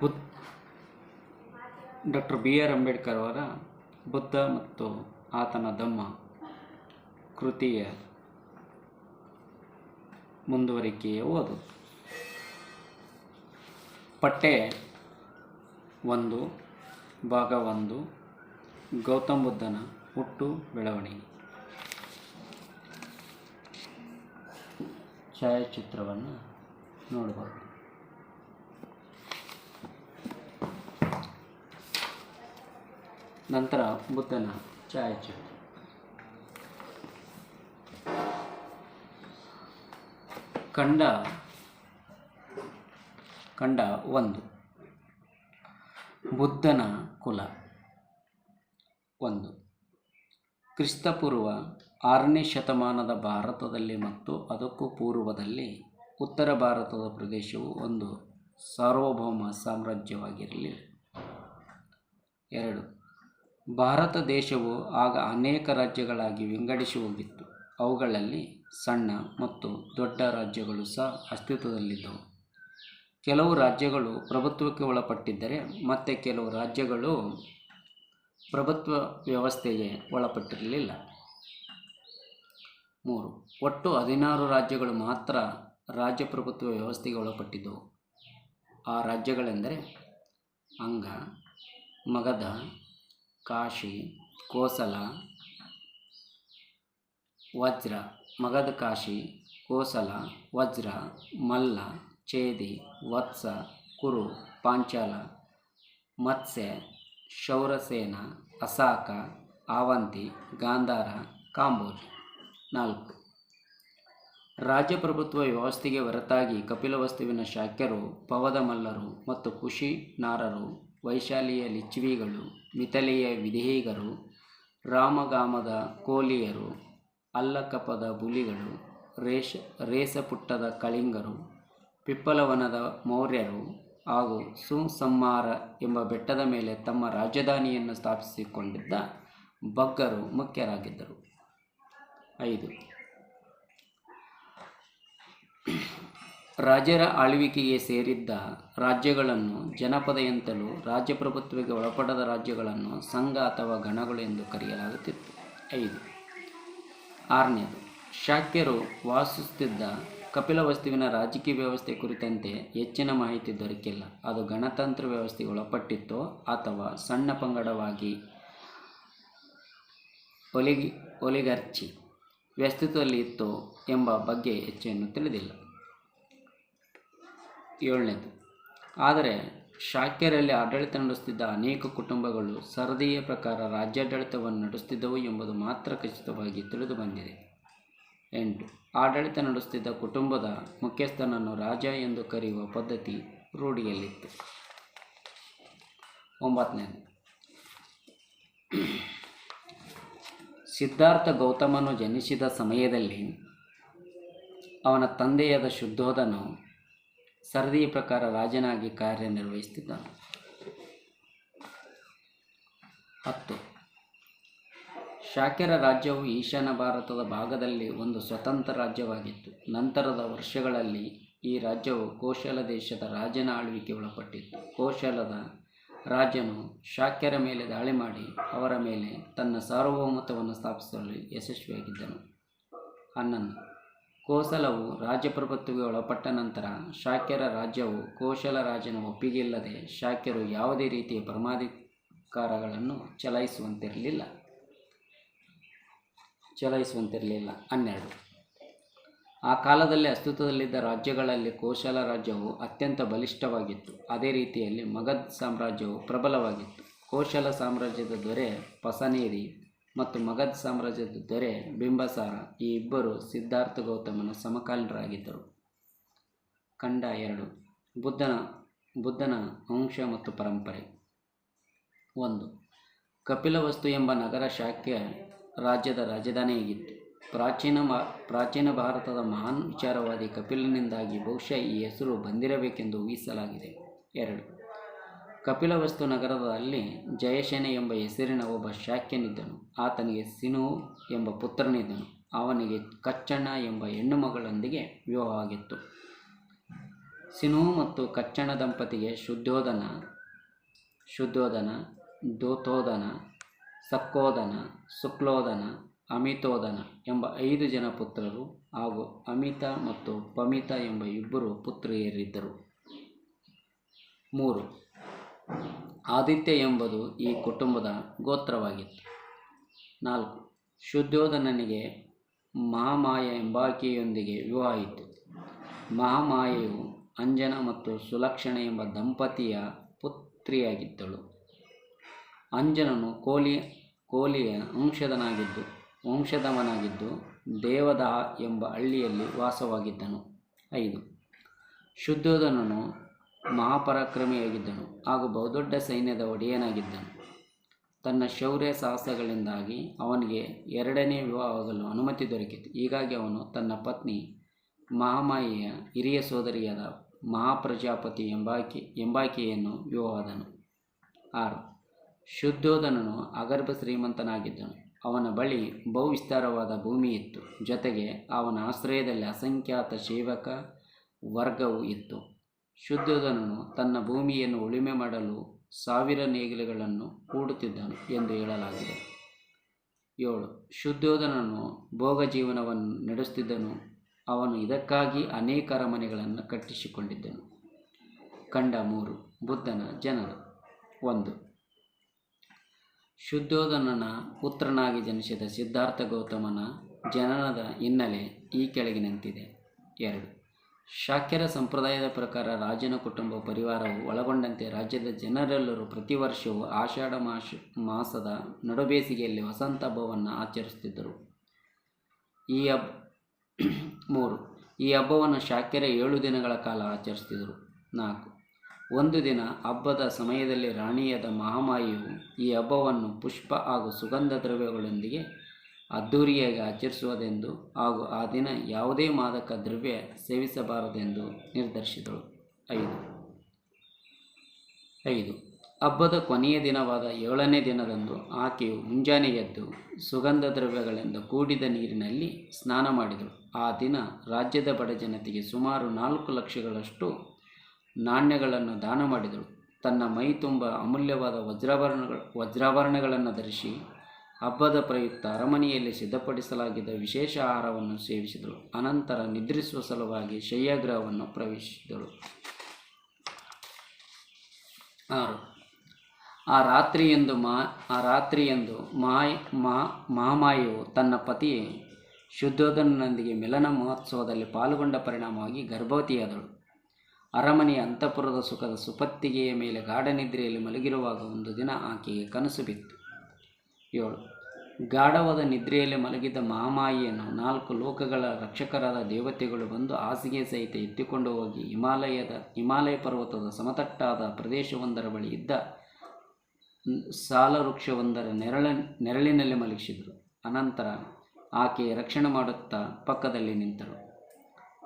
Buddha, doctor B R Ambedkar ಅವರ ಬುದ್ಧ ಮತ್ತು ಆತನ ಧಮ್ಮ ಕೃತಿಯ ಮುಂದುವರಿಕೆಯ ಓದು. ಪಟ್ಟೆ ಒಂದು, ಭಾಗ ಒಂದು, ಗೌತಮ್ ಬುದ್ಧನ ಹುಟ್ಟು ಬೆಳವಣಿಗೆ. ಛಾಯಾಚಿತ್ರವನ್ನು ನೋಡಬಹುದು ನಂತರ ಬುದ್ಧನ ಛಾಯಾಚಿತ್ರ ಖಂಡ ಖಂಡ ಒಂದು. ಬುದ್ಧನ ಕುಲ ಒಂದು. ಕ್ರಿಸ್ತಪೂರ್ವ ಆರನೇ ಶತಮಾನದ ಭಾರತದಲ್ಲಿ ಮತ್ತು ಅದಕ್ಕೂ ಪೂರ್ವದಲ್ಲಿ ಉತ್ತರ ಭಾರತದ ಪ್ರದೇಶವು ಒಂದು ಸಾರ್ವಭೌಮ ಸಾಮ್ರಾಜ್ಯವಾಗಿರಲಿಲ್ಲ. ಎರಡು. ಭಾರತ ದೇಶವು ಆಗ ಅನೇಕ ರಾಜ್ಯಗಳಾಗಿ ವಿಂಗಡಿಸಿ ಹೋಗಿತ್ತು ಅವುಗಳಲ್ಲಿ ಸಣ್ಣ ಮತ್ತು ದೊಡ್ಡ ರಾಜ್ಯಗಳು ಸಹ ಅಸ್ತಿತ್ವದಲ್ಲಿದ್ದವು. ಕೆಲವು ರಾಜ್ಯಗಳು ಪ್ರಭುತ್ವಕ್ಕೆ ಒಳಪಟ್ಟಿದ್ದರೆ ಮತ್ತು ಕೆಲವು ರಾಜ್ಯಗಳು ಪ್ರಭುತ್ವ ವ್ಯವಸ್ಥೆಗೆ ಒಳಪಟ್ಟಿರಲಿಲ್ಲ. ಮೂರು, ಒಟ್ಟು ಹದಿನಾರು ರಾಜ್ಯಗಳು ಮಾತ್ರ ರಾಜ್ಯಪ್ರಭುತ್ವ ವ್ಯವಸ್ಥೆಗೆ ಒಳಪಟ್ಟಿದ್ದವು. ಆ ರಾಜ್ಯಗಳೆಂದರೆ ಅಂಗ, ಮಗಧ ಕಾಶಿ, ಕೋಸಲ, ವಜ್ರ ಮಗಧ ಕಾಶಿ, ಕೋಸಲ, ವಜ್ರ, ಮಲ್ಲ, ಚೇದಿ, ವತ್ಸ, ಕುರು, ಪಾಂಚಾಲ, ಮತ್ಸ್ಯ, ಶೌರಸೇನ, ಅಸಾಕ, ಆವಂತಿ, ಗಾಂಧಾರ, ಕಾಂಬೋಜ್. ನಾಲ್ಕು. ರಾಜ್ಯಪ್ರಭುತ್ವ ವ್ಯವಸ್ಥೆಗೆ ಹೊರತಾಗಿ ಕಪಿಲವಸ್ತುವಿನ ಶಾಕ್ಯರು, ಪವದ ಮಲ್ಲರು ಮತ್ತು ಕುಶಿ ನಾರರು ವೈಶಾಲಿಯ ಲಿಚ್ವಿಗಳು, ಮಿಥಲೆಯ ವಿದೇಹಿಗರು ರಾಮಗಾಮದ ಕೋಲಿಯರು, ಅಲ್ಲಕಪದ ಬುಲಿಗಳು, ರೇಷ, ರೇಸಪುಟ್ಟದ ಕಳಿಂಗರು, ಪಿಪ್ಪಲವನದ ಮೌರ್ಯರು ಹಾಗೂ ಸುಸಂಹಾರ ಎಂಬ ಬೆಟ್ಟದ ಮೇಲೆ ತಮ್ಮ ರಾಜಧಾನಿಯನ್ನು ಸ್ಥಾಪಿಸಿಕೊಂಡಿದ್ದ ಬಗ್ಗರು ಮುಖ್ಯರಾಗಿದ್ದರು. ಐದು. ರಾಜರ ಆಳ್ವಿಕೆಗೆ ಸೇರಿದ್ದ ರಾಜ್ಯಗಳನ್ನು ಜನಪದ ಎಂತಲೂ ರಾಜ್ಯಪ್ರಭುತ್ವಕ್ಕೆ ಒಳಪಡದ ರಾಜ್ಯಗಳನ್ನು ಸಂಘ ಅಥವಾ ಗಣಗಳು ಎಂದು ಕರೆಯಲಾಗುತ್ತಿತ್ತು. ಐದು. ಆರನೇದು. ಶಾಕ್ಯರು ವಾಸಿಸುತ್ತಿದ್ದ ಕಪಿಲವಸ್ತುವಿನ ರಾಜಕೀಯ ವ್ಯವಸ್ಥೆ ಕುರಿತಂತೆ ಹೆಚ್ಚಿನ ಮಾಹಿತಿ ದೊರಕಿಲ್ಲ. ಅದು ಗಣತಂತ್ರ ವ್ಯವಸ್ಥೆಗೆ ಒಳಪಟ್ಟಿತ್ತೋ ಅಥವಾ ಸಣ್ಣ ಪಂಗಡವಾಗಿ ಒಲಿಗಿ, ಒಲಿಗರ್ಚಿ ವ್ಯಸ್ತಿತ್ವದಲ್ಲಿ ಇತ್ತು ಎಂಬ ಬಗ್ಗೆ ಹೆಚ್ಚನ್ನು ತಿಳಿದಿಲ್ಲ. ಏಳನೇದು. ಆದರೆ ಶಾಕ್ಯರಲ್ಲಿ ಆಡಳಿತ ನಡೆಸುತ್ತಿದ್ದ ಅನೇಕ ಕುಟುಂಬಗಳು ಸರದಿಯ ಪ್ರಕಾರ ರಾಜ್ಯಾಡಳಿತವನ್ನು ನಡೆಸುತ್ತಿದ್ದವು ಎಂಬುದು ಮಾತ್ರ ಖಚಿತವಾಗಿ ತಿಳಿದು ಬಂದಿದೆ. ಎಂಟು. ಆಡಳಿತ ನಡೆಸುತ್ತಿದ್ದ ಕುಟುಂಬದ ಮುಖ್ಯಸ್ಥನನ್ನು ರಾಜ ಎಂದು ಕರೆಯುವ ಪದ್ಧತಿ ರೂಢಿಯಲ್ಲಿತ್ತು. ಒಂಬತ್ತನೇದು. ಸಿದ್ಧಾರ್ಥ ಗೌತಮನು ಜನಿಸಿದ ಸಮಯದಲ್ಲಿ ಅವನ ತಂದೆಯಾದ ಶುದ್ಧೋಧನು ಸರದಿಯ ಪ್ರಕಾರ ರಾಜನಾಗಿ ಕಾರ್ಯನಿರ್ವಹಿಸುತ್ತಿದ್ದನು. ಹತ್ತು. ಶಾಕ್ಯರ ರಾಜ್ಯವು ಈಶಾನ್ಯ ಭಾರತದ ಭಾಗದಲ್ಲಿ ಒಂದು ಸ್ವತಂತ್ರ ರಾಜ್ಯವಾಗಿತ್ತು. ನಂತರದ ವರ್ಷಗಳಲ್ಲಿ ಈ ರಾಜ್ಯವು ಕೋಶಲ ದೇಶದ ರಾಜನ ಆಳ್ವಿಕೆ ಒಳಪಟ್ಟಿತ್ತು. ಕೋಶಲದ ರಾಜನು ಶಾಕ್ಯರ ಮೇಲೆ ದಾಳಿ ಮಾಡಿ ಅವರ ಮೇಲೆ ತನ್ನ ಸಾರ್ವಭೌಮತ್ವವನ್ನು ಸ್ಥಾಪಿಸಲು ಯಶಸ್ವಿಯಾಗಿದ್ದನು. ಹನ್ನೊಂದು. ಕೋಸಲವು ರಾಜ್ಯಪ್ರಭುತ್ವಕ್ಕೆ ಒಳಪಟ್ಟ ನಂತರ ಶಾಕ್ಯರ ರಾಜ್ಯವು ಕೋಶಲ ರಾಜನ ಒಪ್ಪಿಗೆಯಿಲ್ಲದೆ ಶಾಕ್ಯರು ಯಾವುದೇ ರೀತಿಯ ಪರಮಾಧಿಕಾರಗಳನ್ನು ಚಲಾಯಿಸುವಂತಿರಲಿಲ್ಲ. ಚಲಾಯಿಸುವಂತಿರಲಿಲ್ಲ. ಹನ್ನೆರಡು. ಆ ಕಾಲದಲ್ಲಿ ಅಸ್ತಿತ್ವದಲ್ಲಿದ್ದ ರಾಜ್ಯಗಳಲ್ಲಿ ಕೋಶಲ ರಾಜ್ಯವು ಅತ್ಯಂತ ಬಲಿಷ್ಠವಾಗಿತ್ತು. ಅದೇ ರೀತಿಯಲ್ಲಿ ಮಗಧ್ ಸಾಮ್ರಾಜ್ಯವು ಪ್ರಬಲವಾಗಿತ್ತು. ಕೋಶಲ ಸಾಮ್ರಾಜ್ಯದ ದೊರೆ ಪಸನೇರಿ ಮತ್ತು ಮಗಧ ಸಾಮ್ರಾಜ್ಯದ ದೊರೆ ಬಿಂಬಸಾರ ಈ ಇಬ್ಬರು ಸಿದ್ಧಾರ್ಥ ಗೌತಮನ ಸಮಕಾಲೀನರಾಗಿದ್ದರು. ಖಂಡ ಎರಡು. ಬುದ್ಧನ ಬುದ್ಧನ ವಂಶ ಮತ್ತು ಪರಂಪರೆ. ಒಂದು. ಕಪಿಲವಸ್ತು ಎಂಬ ನಗರ ಶಾಕ್ಯ ರಾಜ್ಯದ ರಾಜಧಾನಿಯಾಗಿತ್ತು. ಪ್ರಾಚೀನ ಮಾ, ಪ್ರಾಚೀನ ಭಾರತದ ಮಹಾನ್ ವಿಚಾರವಾದಿ ಕಪಿಲನಿಂದಾಗಿ ಬಹುಶಃ ಈ ಹೆಸರು ಬಂದಿರಬೇಕೆಂದು ಊಹಿಸಲಾಗಿದೆ. ಎರಡು. ಕಪಿಲವಸ್ತು ನಗರದಲ್ಲಿ ಜಯಶೇನೆ ಎಂಬ ಹೆಸರಿನ ಒಬ್ಬ ಶಾಕ್ಯನಿದ್ದನು. ಆತನಿಗೆ ಸಿನು ಎಂಬ ಪುತ್ರನಿದ್ದನು. ಅವನಿಗೆ ಕಚ್ಚಣ್ಣ ಎಂಬ ಹೆಣ್ಣು ಮಗಳೊಂದಿಗೆ ವಿವಾಹವಾಗಿತ್ತು. ಸಿನು ಮತ್ತು ಕಚ್ಚಣ ದಂಪತಿಗೆ ಶುದ್ಧೋದನ ಶುದ್ಧೋದನ ದೋತೋದನ ಸಕ್ಕೋದನ ಶುಕ್ಲೋದನ ಅಮಿತೋದನ ಎಂಬ ಐದು ಜನ ಪುತ್ರರು ಹಾಗೂ ಅಮಿತ ಮತ್ತು ಪಮಿತ ಎಂಬ ಇಬ್ಬರು ಪುತ್ರಿಯರಿದ್ದರು. ಮೂರು ಆದಿತ್ಯ ಎಂಬುದು ಈ ಕುಟುಂಬದ ಗೋತ್ರವಾಗಿತ್ತು. ನಾಲ್ಕು ಶುದ್ಧೋಧನನಿಗೆ ಮಹಾಮಾಯ ಎಂಬಾಕೆಯೊಂದಿಗೆ ವಿವಾಹ ಇತ್ತು. ಮಹಾಮಾಯೆಯು ಅಂಜನ ಮತ್ತು ಸುಲಕ್ಷಣ ಎಂಬ ದಂಪತಿಯ ಪುತ್ರಿಯಾಗಿದ್ದಳು. ಅಂಜನನು ಕೋಲಿ, ಕೋಲಿಯ ವಂಶದನಾಗಿದ್ದು, ವಂಶದವನಾಗಿದ್ದು ದೇವದಹ ಎಂಬ ಹಳ್ಳಿಯಲ್ಲಿ ವಾಸವಾಗಿದ್ದನು. ಐದು ಶುದ್ಧೋಧನನು ಮಹಾಪರಾಕ್ರಮಿಯಾಗಿದ್ದನು ಹಾಗೂ ಬಹುದೊಡ್ಡ ಸೈನ್ಯದ ಒಡೆಯನಾಗಿದ್ದನು. ತನ್ನ ಶೌರ್ಯ ಸಾಹಸಗಳಿಂದಾಗಿ ಅವನಿಗೆ ಎರಡನೇ ವಿವಾಹವಾಗಲು ಅನುಮತಿ ದೊರಕಿತು. ಹೀಗಾಗಿ ಅವನು ತನ್ನ ಪತ್ನಿ ಮಹಾಮಾಯಿಯ ಹಿರಿಯ ಸೋದರಿಯಾದ ಮಹಾಪ್ರಜಾಪತಿ ಎಂಬಾಕೆ, ಎಂಬಾಕೆಯನ್ನು ವಿವಾಹದನು ಆರು. ಶುದ್ಧೋಧನನು ಅಗರ್ಭ ಶ್ರೀಮಂತನಾಗಿದ್ದನು. ಅವನ ಬಳಿ ಬಹು ವಿಸ್ತಾರವಾದ ಭೂಮಿ ಇತ್ತು. ಜೊತೆಗೆ ಅವನ ಆಶ್ರಯದಲ್ಲಿ ಅಸಂಖ್ಯಾತ ಸೇವಕ ವರ್ಗವು ಇತ್ತು. ಶುದ್ಧೋಧನನು ತನ್ನ ಭೂಮಿಯನ್ನು ಉಳುಮೆ ಮಾಡಲು ಸಾವಿರ ನೇಗಿಲುಗಳನ್ನು ಕೂಡುತ್ತಿದ್ದನು ಎಂದು ಹೇಳಲಾಗಿದೆ. ಏಳು. ಶುದ್ಧೋಧನನು ಭೋಗ ಜೀವನವನ್ನು ನಡೆಸುತ್ತಿದ್ದನು. ಅವನು ಇದಕ್ಕಾಗಿ ಅನೇಕ ಅರಮನೆಗಳನ್ನು ಕಟ್ಟಿಸಿಕೊಂಡಿದ್ದನು. ಕಂಡ ಮೂರು. ಬುದ್ಧನ ಜನನ ಒಂದು. ಶುದ್ಧೋಧನನ ಪುತ್ರನಾಗಿ ಜನಿಸಿದ ಸಿದ್ಧಾರ್ಥ ಗೌತಮನ ಜನನದ ಹಿನ್ನೆಲೆ ಈ ಕೆಳಗಿನಂತಿದೆ ಎರಡು. ಶಾಕ್ಯರ ಸಂಪ್ರದಾಯದ ಪ್ರಕಾರ ರಾಜನ ಕುಟುಂಬ ಪರಿವಾರವು ಒಳಗೊಂಡಂತೆ ರಾಜ್ಯದ ಜನರೆಲ್ಲರೂ ಪ್ರತಿ ವರ್ಷವೂ ಆಷಾಢ ಮಾಸ ಮಾಸದ ನಡುಬೇಸಿಗೆಯಲ್ಲಿ ವಸಂತ ಹಬ್ಬವನ್ನು ಆಚರಿಸುತ್ತಿದ್ದರು. ಈ ಹಬ್ಬ ಮೂರು, ಈ ಹಬ್ಬವನ್ನು ಶಾಕ್ಯರ ಏಳು ದಿನಗಳ ಕಾಲ ಆಚರಿಸುತ್ತಿದ್ದರು. ನಾಲ್ಕು, ಒಂದು ದಿನ ಹಬ್ಬದ ಸಮಯದಲ್ಲಿ ರಾಣಿಯಾದ ಮಹಾಮಾಯಿಯು ಈ ಹಬ್ಬವನ್ನು ಪುಷ್ಪ ಹಾಗೂ ಸುಗಂಧ ದ್ರವ್ಯಗಳೊಂದಿಗೆ ಅದ್ಧೂರಿಯಾಗಿ ಆಚರಿಸುವುದೆಂದು ಹಾಗೂ ಆ ದಿನ ಯಾವುದೇ ಮಾದಕ ದ್ರವ್ಯ ಸೇವಿಸಬಾರದೆಂದು ನಿರ್ಧರಿಸಿದಳು ಐದು. ಐದು. ಹಬ್ಬದ ಕೊನೆಯ ದಿನವಾದ ಏಳನೇ ದಿನದಂದು ಆಕೆಯು ಮುಂಜಾನೆ ಎದ್ದು ಸುಗಂಧ ದ್ರವ್ಯಗಳಿಂದ ಕೂಡಿದ ನೀರಿನಲ್ಲಿ ಸ್ನಾನ ಮಾಡಿದಳು. ಆ ದಿನ ರಾಜ್ಯದ ಬಡ ಜನತೆಗೆ ಸುಮಾರು ನಾಲ್ಕು ಲಕ್ಷಗಳಷ್ಟು ನಾಣ್ಯಗಳನ್ನು ದಾನ ಮಾಡಿದಳು. ತನ್ನ ಮೈ ತುಂಬ ಅಮೂಲ್ಯವಾದ ವಜ್ರಾಭರಣಗಳ ವಜ್ರಾಭರಣಗಳನ್ನು ಧರಿಸಿ ಹಬ್ಬದ ಪ್ರಯುಕ್ತ ಅರಮನೆಯಲ್ಲಿ ಸಿದ್ಧಪಡಿಸಲಾಗಿದ್ದ ವಿಶೇಷ ಆಹಾರವನ್ನು ಸೇವಿಸಿದಳು. ಅನಂತರ ನಿದ್ರಿಸುವ ಸಲುವಾಗಿ ಶಯ್ಯಾಗೃಹವನ್ನು ಪ್ರವೇಶಿಸಿದಳು. ಆರು. ಆ ರಾತ್ರಿಯೆಂದು ಮಾ, ಆ ರಾತ್ರಿಯೆಂದು ಮಾಯ್, ಮಾ ಮಹಾಮಾಯು ತನ್ನ ಪತಿ ಶುದ್ಧೋಧನನೊಂದಿಗೆ ಮಿಲನ ಮಹೋತ್ಸವದಲ್ಲಿ ಪಾಲ್ಗೊಂಡ ಪರಿಣಾಮವಾಗಿ ಗರ್ಭವತಿಯಾದಳು. ಅರಮನೆಯ ಅಂತಃಪುರದ ಸುಖದ ಸುಪತ್ತಿಗೆಯ ಮೇಲೆ ಗಾಢನಿದ್ರೆಯಲ್ಲಿ ಮಲಗಿರುವಾಗ ಒಂದು ದಿನ ಆಕೆಗೆ ಕನಸು ಬಿತ್ತು. ಏಳು. ಗಾಢವಾದ ನಿದ್ರೆಯಲ್ಲಿ ಮಲಗಿದ್ದ ಮಹಾಮಾಯಿಯನ್ನು ನಾಲ್ಕು ಲೋಕಗಳ ರಕ್ಷಕರಾದ ದೇವತೆಗಳು ಬಂದು ಹಾಸಿಗೆ ಸಹಿತ ಎತ್ತಿಕೊಂಡು ಹೋಗಿ ಹಿಮಾಲಯದ, ಹಿಮಾಲಯ ಪರ್ವತದ ಸಮತಟ್ಟಾದ ಪ್ರದೇಶವೊಂದರ ಬಳಿ ಇದ್ದ ಸಾಲ ವೃಕ್ಷವೊಂದರ ನೆರಳ, ನೆರಳಿನಲ್ಲಿ ಮಲಗಿಸಿದರು. ಅನಂತರ ಆಕೆ ರಕ್ಷಣೆ ಮಾಡುತ್ತಾ ಪಕ್ಕದಲ್ಲಿ ನಿಂತರು.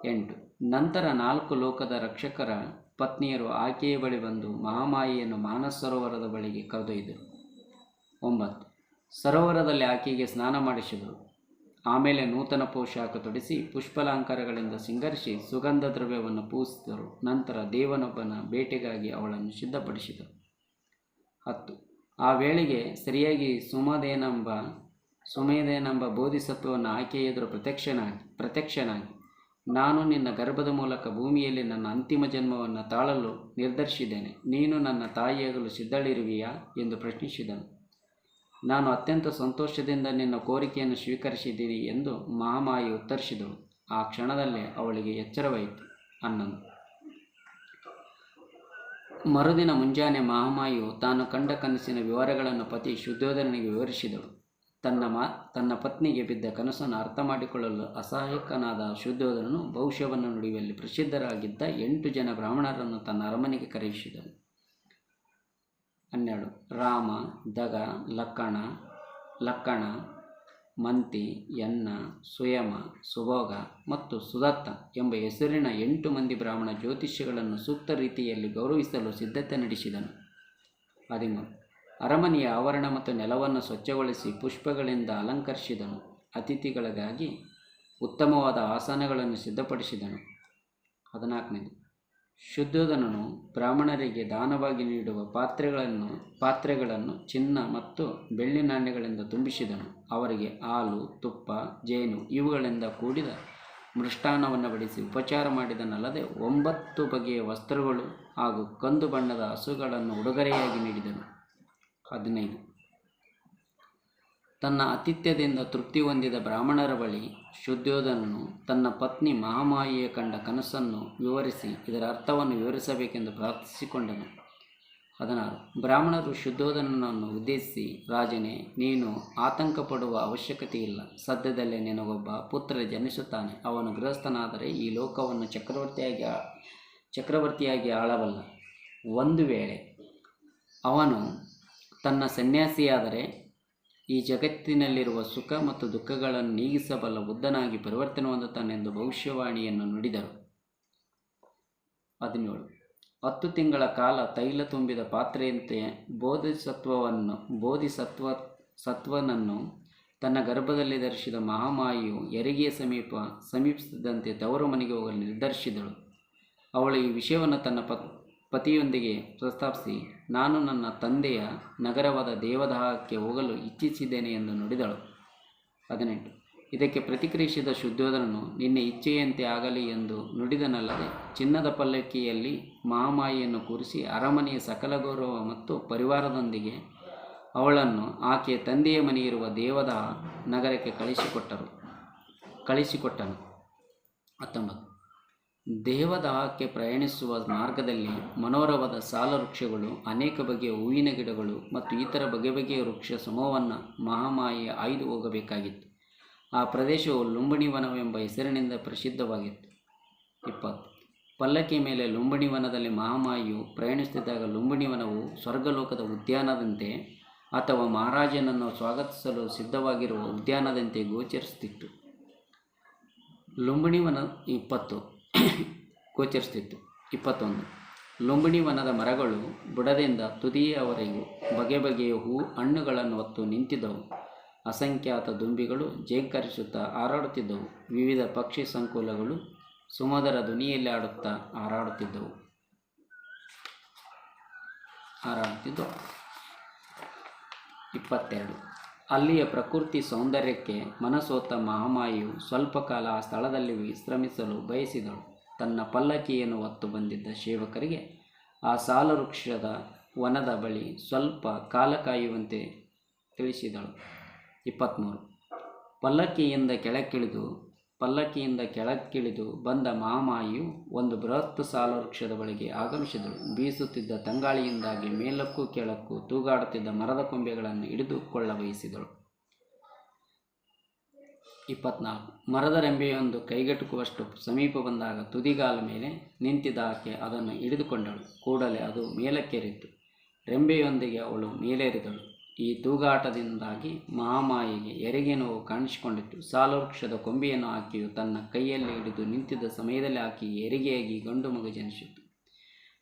ಎಂಟು. ನಂತರ ನಾಲ್ಕು ಲೋಕದ ರಕ್ಷಕರ ಪತ್ನಿಯರು ಆಕೆಯ ಬಳಿ ಬಂದು ಮಹಾಮಾಯಿಯನ್ನು ಮಾನಸರೋವರದ ಬಳಿಗೆ ಕರೆದೊಯ್ದರು. ಒಂಬತ್ತು. ಸರೋವರದಲ್ಲಿ ಆಕೆಗೆ ಸ್ನಾನ ಮಾಡಿಸಿದರು. ಆಮೇಲೆ ನೂತನ ಪೋಷಾಕ ತೊಡಿಸಿ ಪುಷ್ಪಲಾಂಕಾರಗಳಿಂದ ಸಿಂಗರಿಸಿ ಸುಗಂಧ ದ್ರವ್ಯವನ್ನು ಪೂಜಿಸಿದರು. ನಂತರ ದೇವನೊಬ್ಬನ ಬೇಟೆಗಾಗಿ ಅವಳನ್ನು ಸಿದ್ಧಪಡಿಸಿದರು. ಹತ್ತು. ಆ ವೇಳೆಗೆ ಸರಿಯಾಗಿ ಸುಮದೇನೆಂಬ ಸುಮೇಧೇನೆಂಬ ಬೋಧಿಸತ್ವವನ್ನು ಆಕೆಯ ಎದುರು ಪ್ರತ್ಯಕ್ಷನಾಗಿ ಪ್ರತ್ಯಕ್ಷನಾಗಿ, ನಾನು ನಿನ್ನ ಗರ್ಭದ ಮೂಲಕ ಭೂಮಿಯಲ್ಲಿ ನನ್ನ ಅಂತಿಮ ಜನ್ಮವನ್ನು ತಾಳಲು ನಿರ್ಧರಿಸಿದ್ದೇನೆ. ನೀನು ನನ್ನ ತಾಯಿಯಾಗಲು ಸಿದ್ಧಳಿರುವಿಯಾ? ಎಂದು ಪ್ರಶ್ನಿಸಿದನು. ನಾನು ಅತ್ಯಂತ ಸಂತೋಷದಿಂದ ನಿನ್ನ ಕೋರಿಕೆಯನ್ನು ಸ್ವೀಕರಿಸಿದ್ದೀನಿ ಎಂದು ಮಹಾಮಾಯಿ ಉತ್ತರಿಸಿದಳು. ಆ ಕ್ಷಣದಲ್ಲೇ ಅವಳಿಗೆ ಎಚ್ಚರವಾಯಿತು. ಅನ್ನನು. ಮರುದಿನ ಮುಂಜಾನೆ ಮಹಾಮಾಯಿಯು ತಾನು ಕಂಡ ಕನಸಿನ ವಿವರಗಳನ್ನು ಪತಿ ಶುದ್ಧೋಧನಿಗೆ ವಿವರಿಸಿದಳು. ತನ್ನ ಮಾ, ತನ್ನ ಪತ್ನಿಗೆ ಬಿದ್ದ ಕನಸನ್ನು ಅರ್ಥ ಮಾಡಿಕೊಳ್ಳಲು ಅಸಹಾಯಕನಾದ ಶುದ್ಧೋಧನನು ಭವಿಷ್ಯವನ್ನು ನುಡಿಯುವಲ್ಲಿ ಪ್ರಸಿದ್ಧರಾಗಿದ್ದ ಎಂಟು ಜನ ಬ್ರಾಹ್ಮಣರನ್ನು ತನ್ನ ಅರಮನೆಗೆ ಕರೆಯಿಸಿದನು. ಹನ್ನೆರಡು. ರಾಮ, ದಗ, ಲಕ್ಕಣ ಲಕ್ಕಣ, ಮಂತಿ ಯನ್ನ ಸುಯಮ, ಸುಭೋಗ ಮತ್ತು ಸುದತ್ತ ಎಂಬ ಹೆಸರಿನ ಎಂಟು ಮಂದಿ ಬ್ರಾಹ್ಮಣ ಜ್ಯೋತಿಷ್ಯಗಳನ್ನು ಸೂಕ್ತ ರೀತಿಯಲ್ಲಿ ಗೌರವಿಸಲು ಸಿದ್ಧತೆ ನಡೆಸಿದನು. ಹದಿಮೂರು. ಅರಮನೆಯ ಆವರಣ ಮತ್ತು ನೆಲವನ್ನು ಸ್ವಚ್ಛಗೊಳಿಸಿ ಪುಷ್ಪಗಳಿಂದ ಅಲಂಕರಿಸಿದನು. ಅತಿಥಿಗಳಿಗಾಗಿ ಉತ್ತಮವಾದ ಆಸನಗಳನ್ನು ಸಿದ್ಧಪಡಿಸಿದನು. ಹದಿನಾಲ್ಕನೇದು. ಶುದ್ಧೋಧನನು ಬ್ರಾಹ್ಮಣರಿಗೆ ದಾನವಾಗಿ ನೀಡುವ ಪಾತ್ರೆಗಳನ್ನು ಪಾತ್ರೆಗಳನ್ನು ಚಿನ್ನ ಮತ್ತು ಬೆಳ್ಳಿ ನಾಣ್ಯಗಳಿಂದ ತುಂಬಿಸಿದನು. ಅವರಿಗೆ ಹಾಲು, ತುಪ್ಪ, ಜೇನು ಇವುಗಳಿಂದ ಕೂಡಿದ ಮೃಷ್ಟಾನ್ನವನ್ನು ಬಡಿಸಿ ಉಪಚಾರ ಮಾಡಿದನಲ್ಲದೆ ಒಂಬತ್ತು ಬಗೆಯ ವಸ್ತ್ರಗಳು ಹಾಗೂ ಕಂದು ಬಣ್ಣದ ಹಸುಗಳನ್ನು ಉಡುಗೊರೆಯಾಗಿ ನೀಡಿದನು. ಹದಿನೈದು. ತನ್ನ ಆತಿಥ್ಯದಿಂದ ತೃಪ್ತಿ ಹೊಂದಿದ ಬ್ರಾಹ್ಮಣರ ಬಳಿ ಶುದ್ಧೋಧನನು ತನ್ನ ಪತ್ನಿ ಮಹಾಮಾಯಿಯ ಕಂಡ ಕನಸನ್ನು ವಿವರಿಸಿ ಇದರ ಅರ್ಥವನ್ನು ವಿವರಿಸಬೇಕೆಂದು ಪ್ರಾರ್ಥಿಸಿಕೊಂಡನು. ಹದಿನಾರು. ಬ್ರಾಹ್ಮಣರು ಶುದ್ಧೋಧನನನ್ನು ಉದ್ದೇಶಿಸಿ, ರಾಜನೇ, ನೀನು ಆತಂಕ ಪಡುವ ಅವಶ್ಯಕತೆ ಇಲ್ಲ ಸದ್ಯದಲ್ಲೇ ನಿನಗೊಬ್ಬ ಪುತ್ರ ಜನಿಸುತ್ತಾನೆ. ಅವನು ಗೃಹಸ್ಥನಾದರೆ ಈ ಲೋಕವನ್ನು ಚಕ್ರವರ್ತಿಯಾಗಿ ಚಕ್ರವರ್ತಿಯಾಗಿ ಆಳಬಲ್ಲ. ಒಂದು ವೇಳೆ ಅವನು ತನ್ನ ಸನ್ಯಾಸಿಯಾದರೆ ಈ ಜಗತ್ತಿನಲ್ಲಿರುವ ಸುಖ ಮತ್ತು ದುಃಖಗಳನ್ನು ನೀಗಿಸಬಲ್ಲ ಬುದ್ಧನಾಗಿ ಪರಿವರ್ತನೆ ಹೊಂದುತ್ತಾನೆಂದು ಭವಿಷ್ಯವಾಣಿಯನ್ನು ನುಡಿದರು. ಹದಿನೇಳು. ಹತ್ತು ತಿಂಗಳ ಕಾಲ ತೈಲ ತುಂಬಿದ ಪಾತ್ರೆಯಂತೆ ಬೋಧಿಸತ್ವವನ್ನು, ಬೋಧಿಸತ್ವ, ಸತ್ವನನ್ನು ತನ್ನ ಗರ್ಭದಲ್ಲಿ ಧರಿಸಿದ ಮಹಾಮಾಯಿಯು ಎರಿಗೆಯ ಸಮೀಪ ಸಮೀಪಿಸಿದಂತೆ ತವರು ಮನೆಗೆ ಹೋಗಲು ನಿರ್ಧರಿಸಿದಳು. ಅವಳು ಈ ವಿಷಯವನ್ನು ತನ್ನ ಪತಿಯೊಂದಿಗೆ ಪ್ರಸ್ತಾಪಿಸಿ ನಾನು ನನ್ನ ತಂದೆಯ ನಗರವಾದ ದೇವದಾಹಕ್ಕೆ ಹೋಗಲು ಇಚ್ಛಿಸಿದ್ದೇನೆ ಎಂದು ನುಡಿದಳು. ಹದಿನೆಂಟು. ಇದಕ್ಕೆ ಪ್ರತಿಕ್ರಿಯಿಸಿದ ಶುದ್ಧೋಧನನು ನಿನ್ನ ಇಚ್ಛೆಯಂತೆ ಆಗಲಿ ಎಂದು ನುಡಿದನಲ್ಲದೆ, ಚಿನ್ನದ ಪಲ್ಲಕ್ಕಿಯಲ್ಲಿ ಮಹಾಮಾಯಿಯನ್ನು ಕೂರಿಸಿ ಅರಮನೆಯ ಸಕಲ ಗೌರವ ಮತ್ತು ಪರಿವಾರದೊಂದಿಗೆ ಅವಳನ್ನು ಆಕೆಯ ತಂದೆಯ ಮನೆಯಿರುವ ದೇವದಾಹ ನಗರಕ್ಕೆ ಕಳಿಸಿಕೊಟ್ಟರು. ಕಳಿಸಿಕೊಟ್ಟನು. ಹತ್ತೊಂಬತ್ತು. ದೇವದಾಹಕ್ಕೆ ಪ್ರಯಾಣಿಸುವ ಮಾರ್ಗದಲ್ಲಿ ಮನೋರವಾದ ಸಾಲ ವೃಕ್ಷಗಳು ಅನೇಕ ಬಗೆಯ ಹೂವಿನ ಗಿಡಗಳು ಮತ್ತು ಇತರ ಬಗೆ ಬಗೆಯ ವೃಕ್ಷ ಸಮೂಹವನ್ನು ಮಹಾಮಾಯಿ ಆಯ್ದು ಹೋಗಬೇಕಾಗಿತ್ತು. ಆ ಪ್ರದೇಶವು ಲುಂಬಣಿ ವನವೆಂಬ ಹೆಸರಿನಿಂದ ಪ್ರಸಿದ್ಧವಾಗಿತ್ತು. ಇಪ್ಪತ್ತು. ಪಲ್ಲಕ್ಕಿ ಮೇಲೆ ಲುಂಬಣಿ ವನದಲ್ಲಿ ಮಹಾಮಾಯಿಯು ಪ್ರಯಾಣಿಸುತ್ತಿದ್ದಾಗ ಲುಂಬಣಿ ವನವು ಸ್ವರ್ಗಲೋಕದ ಉದ್ಯಾನದಂತೆ ಅಥವಾ ಮಹಾರಾಜನನ್ನು ಸ್ವಾಗತಿಸಲು ಸಿದ್ಧವಾಗಿರುವ ಉದ್ಯಾನದಂತೆ ಗೋಚರಿಸುತ್ತಿತ್ತು. ಲುಂಬಿಣಿ ವನ ಇಪ್ಪತ್ತು. ಗೋಚರಿಸುತ್ತಿತ್ತು ಇಪ್ಪತ್ತೊಂದು. ಲುಂಬಿಣಿ ವನದ ಮರಗಳು ಬುಡದಿಂದ ತುದಿಯವರೆಗೂ ಬಗೆ ಬಗೆಯ ಹೂ ಹಣ್ಣುಗಳನ್ನು ಹೊತ್ತು ನಿಂತಿದ್ದವು. ಅಸಂಖ್ಯಾತ ದುಂಬಿಗಳು ಜೇಂಕರಿಸುತ್ತಾ ಹಾರಾಡುತ್ತಿದ್ದವು. ವಿವಿಧ ಪಕ್ಷಿ ಸಂಕುಲಗಳು ಸುಮಧರ ಧ್ವನಿಯಲ್ಲಿ ಆಡುತ್ತಾ ಹಾರಾಡುತ್ತಿದ್ದವು. ಹಾರಾಡುತ್ತಿದ್ದವು. ಇಪ್ಪತ್ತೆರಡು. ಅಲ್ಲಿಯ ಪ್ರಕೃತಿ ಸೌಂದರ್ಯಕ್ಕೆ ಮನಸೋತ ಮಹಾಮಾಯಿಯು ಸ್ವಲ್ಪ ಕಾಲ ಆ ಸ್ಥಳದಲ್ಲಿ ವಿಶ್ರಮಿಸಲು ಬಯಸಿದಳು. ತನ್ನ ಪಲ್ಲಕ್ಕಿಯನ್ನು ಹೊತ್ತು ಬಂದಿದ್ದ ಸೇವಕರಿಗೆ ಆ ಸಾಲ ವೃಕ್ಷದ ವನದ ಬಳಿ ಸ್ವಲ್ಪ ಕಾಲ ಕಾಯುವಂತೆ ತಿಳಿಸಿದಳು. ಇಪ್ಪತ್ತ್ಮೂರು ಪಲ್ಲಕ್ಕಿಯಿಂದ ಕೆಳಕ್ಕಿಳಿದು ಪಲ್ಲಕ್ಕಿಯಿಂದ ಕೆಳಕ್ಕಿಳಿದು ಬಂದ ಮಹಾಮಾಯಿಯು ಒಂದು ಬೃಹತ್ ಸಾಲ ವೃಕ್ಷದ ಬಳಿಗೆ ಆಗಮಿಸಿದಳು. ಬೀಸುತ್ತಿದ್ದ ತಂಗಾಳಿಯಿಂದಾಗಿ ಮೇಲಕ್ಕೂ ಕೆಳಕ್ಕೂ ತೂಗಾಡುತ್ತಿದ್ದ ಮರದ ಕೊಂಬೆಗಳನ್ನು ಹಿಡಿದುಕೊಳ್ಳ ಬಯಸಿದಳು. ಇಪ್ಪತ್ನಾಲ್ಕು. ಮರದ ರೆಂಬೆಯೊಂದು ಕೈಗೆಟುಕುವಷ್ಟು ಸಮೀಪ ಬಂದಾಗ ತುದಿಗಾಲ ಮೇಲೆ ನಿಂತಿದ್ದ ಆಕೆ ಅದನ್ನು ಹಿಡಿದುಕೊಂಡಳು. ಕೂಡಲೇ ಅದು ಮೇಲಕ್ಕೇರಿತ್ತು. ರೆಂಬೆಯೊಂದಿಗೆ ಅವಳು ಮೇಲೇರಿದಳು. ಈ ತೂಗಾಟದಿಂದಾಗಿ ಮಹಾಮಾಯಿಗೆ ಎರಿಗೆ ನೋವು ಕಾಣಿಸಿಕೊಂಡಿತು ಸಾಲವೃಕ್ಷದ ಕೊಂಬೆಯನ್ನು ಆಕೆಯು ತನ್ನ ಕೈಯಲ್ಲಿ ಹಿಡಿದು ನಿಂತಿದ್ದ ಸಮಯದಲ್ಲಿ ಆಕೆ ಎರಿಗೆಯಾಗಿ ಗಂಡು ಮಗು ಜನಿಸಿತು.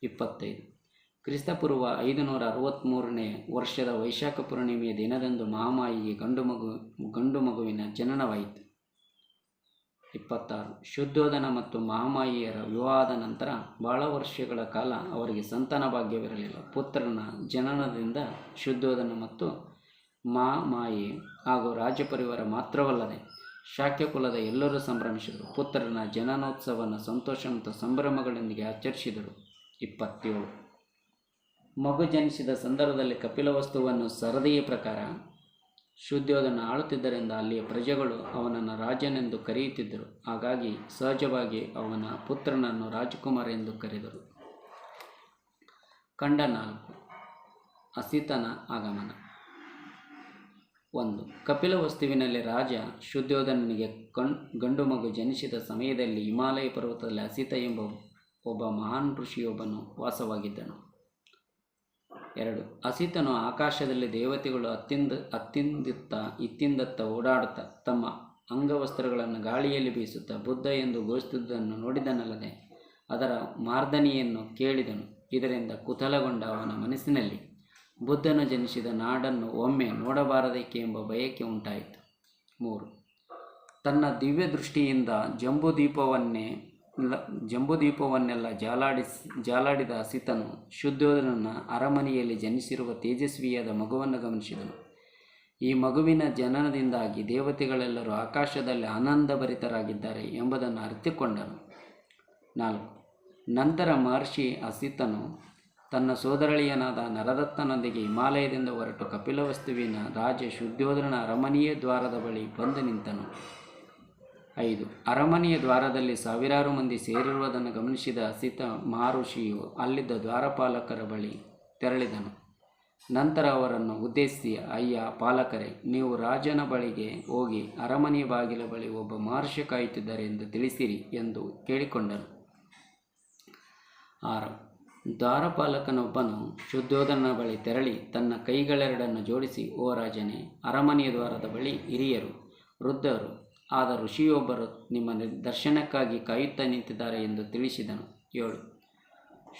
ಇಪ್ಪತ್ತೈದು. ಕ್ರಿಸ್ತಪೂರ್ವ ಐದುನೂರ ಅರವತ್ತ್ಮೂರನೇ ವರ್ಷದ ವೈಶಾಖ ಪೂರ್ಣಿಮೆಯ ದಿನದಂದು ಮಹಾಮಾಯಿಗೆ ಗಂಡು ಮಗು, ಗಂಡು ಮಗುವಿನ ಜನನವಾಯಿತು. ಇಪ್ಪತ್ತಾರು. ಶುದ್ಧೋಧನ ಮತ್ತು ಮಹಾಮಾಯಿಯರ ವಿವಾಹದ ನಂತರ ಬಹಳ ವರ್ಷಗಳ ಕಾಲ ಅವರಿಗೆ ಸಂತಾನ ಭಾಗ್ಯವಿರಲಿಲ್ಲ. ಪುತ್ರನ ಜನನದಿಂದ ಶುದ್ಧೋಧನ ಮತ್ತು ಮಹಾಮಾಯಿ ಹಾಗೂ ರಾಜಪರಿವಾರ ಮಾತ್ರವಲ್ಲದೆ ಶಾಕ್ಯ ಕುಲದ ಎಲ್ಲರೂ ಸಂಭ್ರಮಿಸಿದರು. ಪುತ್ರನ ಜನನೋತ್ಸವವನ್ನು ಸಂತೋಷ ಮತ್ತು ಸಂಭ್ರಮಗಳೊಂದಿಗೆ ಆಚರಿಸಿದರು. ಇಪ್ಪತ್ತೇಳು. ಮಗು ಜನಿಸಿದ ಸಂದರ್ಭದಲ್ಲಿ ಕಪಿಲವಸ್ತುವನ್ನು ಸರದಿಯ ಪ್ರಕಾರ ಶುದ್ಧೋಧನ ಆಳುತ್ತಿದ್ದರಿಂದ ಅಲ್ಲಿಯ ಪ್ರಜೆಗಳು ಅವನನ್ನು ರಾಜನೆಂದು ಕರೆಯುತ್ತಿದ್ದರು. ಹಾಗಾಗಿ ಸಹಜವಾಗಿ ಅವನ ಪುತ್ರನನ್ನು ರಾಜಕುಮಾರ ಎಂದು ಕರೆದರು. ಕಂಡ ನಾಲ್ಕು. ಅಸಿತನ ಆಗಮನ. ಒಂದು. ಕಪಿಲವಸ್ತುವಿನಲ್ಲಿ ರಾಜ ಶುದ್ಧೋಧನನಿಗೆ ಕಣ್, ಗಂಡು ಮಗು ಜನಿಸಿದ ಸಮಯದಲ್ಲಿ ಹಿಮಾಲಯ ಪರ್ವತದಲ್ಲಿ ಅಸಿತ ಎಂಬ ಒಬ್ಬ ಮಹಾನ್ ಋಷಿಯೊಬ್ಬನು ವಾಸವಾಗಿದ್ದನು. ಎರಡು. ಅಸಿತನು ಆಕಾಶದಲ್ಲಿ ದೇವತೆಗಳು ಅತ್ತಿಂದ, ಅತ್ತಿಂದಿತ್ತ, ಇತ್ತಿಂದತ್ತ ಓಡಾಡುತ್ತಾ ತಮ್ಮ ಅಂಗವಸ್ತ್ರಗಳನ್ನು ಗಾಳಿಯಲ್ಲಿ ಬೀಸುತ್ತಾ ಬುದ್ಧ ಎಂದು ಘೋಷಿಸುವುದನ್ನು ನೋಡಿದನಲ್ಲದೆ ಅದರ ಮಾರ್ದನಿಯನ್ನು ಕೇಳಿದನು. ಇದರಿಂದ ಕುತಲಗೊಂಡ ಅವನ ಮನಸ್ಸಿನಲ್ಲಿ ಬುದ್ಧನು ಜನಿಸಿದ ನಾಡನ್ನು ಒಮ್ಮೆ ನೋಡಬಾರದಕ್ಕೆ ಎಂಬ ಬಯಕೆ ಉಂಟಾಯಿತು. ಮೂರು. ತನ್ನ ದಿವ್ಯ ದೃಷ್ಟಿಯಿಂದ ಜಂಬೂದ್ವೀಪವನ್ನೇ ಲ ಜಂಬೂದ್ವೀಪವನ್ನೆಲ್ಲ ಜಾಲಾಡಿಸ್, ಜಾಲಾಡಿದ ಅಸಿತನು ಶುದ್ಧೋಧನನ ಅರಮನೆಯಲ್ಲಿ ಜನಿಸಿರುವ ತೇಜಸ್ವಿಯಾದ ಮಗುವನ್ನು ಗಮನಿಸಿದನು. ಈ ಮಗುವಿನ ಜನನದಿಂದಾಗಿ ದೇವತೆಗಳೆಲ್ಲರೂ ಆಕಾಶದಲ್ಲಿ ಆನಂದಭರಿತರಾಗಿದ್ದಾರೆ ಎಂಬುದನ್ನು ಅರಿತುಕೊಂಡನು. ನಾಲ್ಕು, ನಂತರ ಮಹರ್ಷಿ ಅಸಿತನು ತನ್ನ ಸೋದರಳಿಯನಾದ ನರದತ್ತನೊಂದಿಗೆ ಹಿಮಾಲಯದಿಂದ ಹೊರಟು ಕಪಿಲವಸ್ತುವಿನ ರಾಜ ಶುದ್ಧೋಧನ ಅರಮನೆಯ ದ್ವಾರದ ಬಳಿ ಬಂದು ನಿಂತನು. ಐದು. ಅರಮನೆಯ ದ್ವಾರದಲ್ಲಿ ಸಾವಿರಾರು ಮಂದಿ ಸೇರಿರುವುದನ್ನು ಗಮನಿಸಿದ ಸಿತ ಮಹರ್ಷಿಯು ಅಲ್ಲಿದ್ದ ದ್ವಾರಪಾಲಕರ ಬಳಿ ತೆರಳಿದನು. ನಂತರ ಅವರನ್ನು ಉದ್ದೇಶಿಸಿ, ಅಯ್ಯ ಪಾಲಕರೇ, ನೀವು ರಾಜನ ಬಳಿಗೆ ಹೋಗಿ ಅರಮನೆಯ ಬಾಗಿಲ ಬಳಿ ಒಬ್ಬ ಮಹರ್ಷಿ ಕಾಯುತ್ತಿದ್ದಾರೆ ಎಂದು ತಿಳಿಸಿರಿ ಎಂದು ಕೇಳಿಕೊಂಡನು. ಆರು. ದ್ವಾರಪಾಲಕನೊಬ್ಬನು ಶುದ್ಧೋಧನ ಬಳಿ ತೆರಳಿ ತನ್ನ ಕೈಗಳೆರಡನ್ನು ಜೋಡಿಸಿ, ಓ ರಾಜನೇ, ಅರಮನೆಯ ದ್ವಾರದ ಬಳಿ ಹಿರಿಯರು, ವೃದ್ಧರು ಆದ ಋಷಿಯೊಬ್ಬರು ನಿಮ್ಮ ದರ್ಶನಕ್ಕಾಗಿ ಕಾಯುತ್ತಾ ನಿಂತಿದ್ದಾರೆ ಎಂದು ತಿಳಿಸಿದನು. ಏಳು.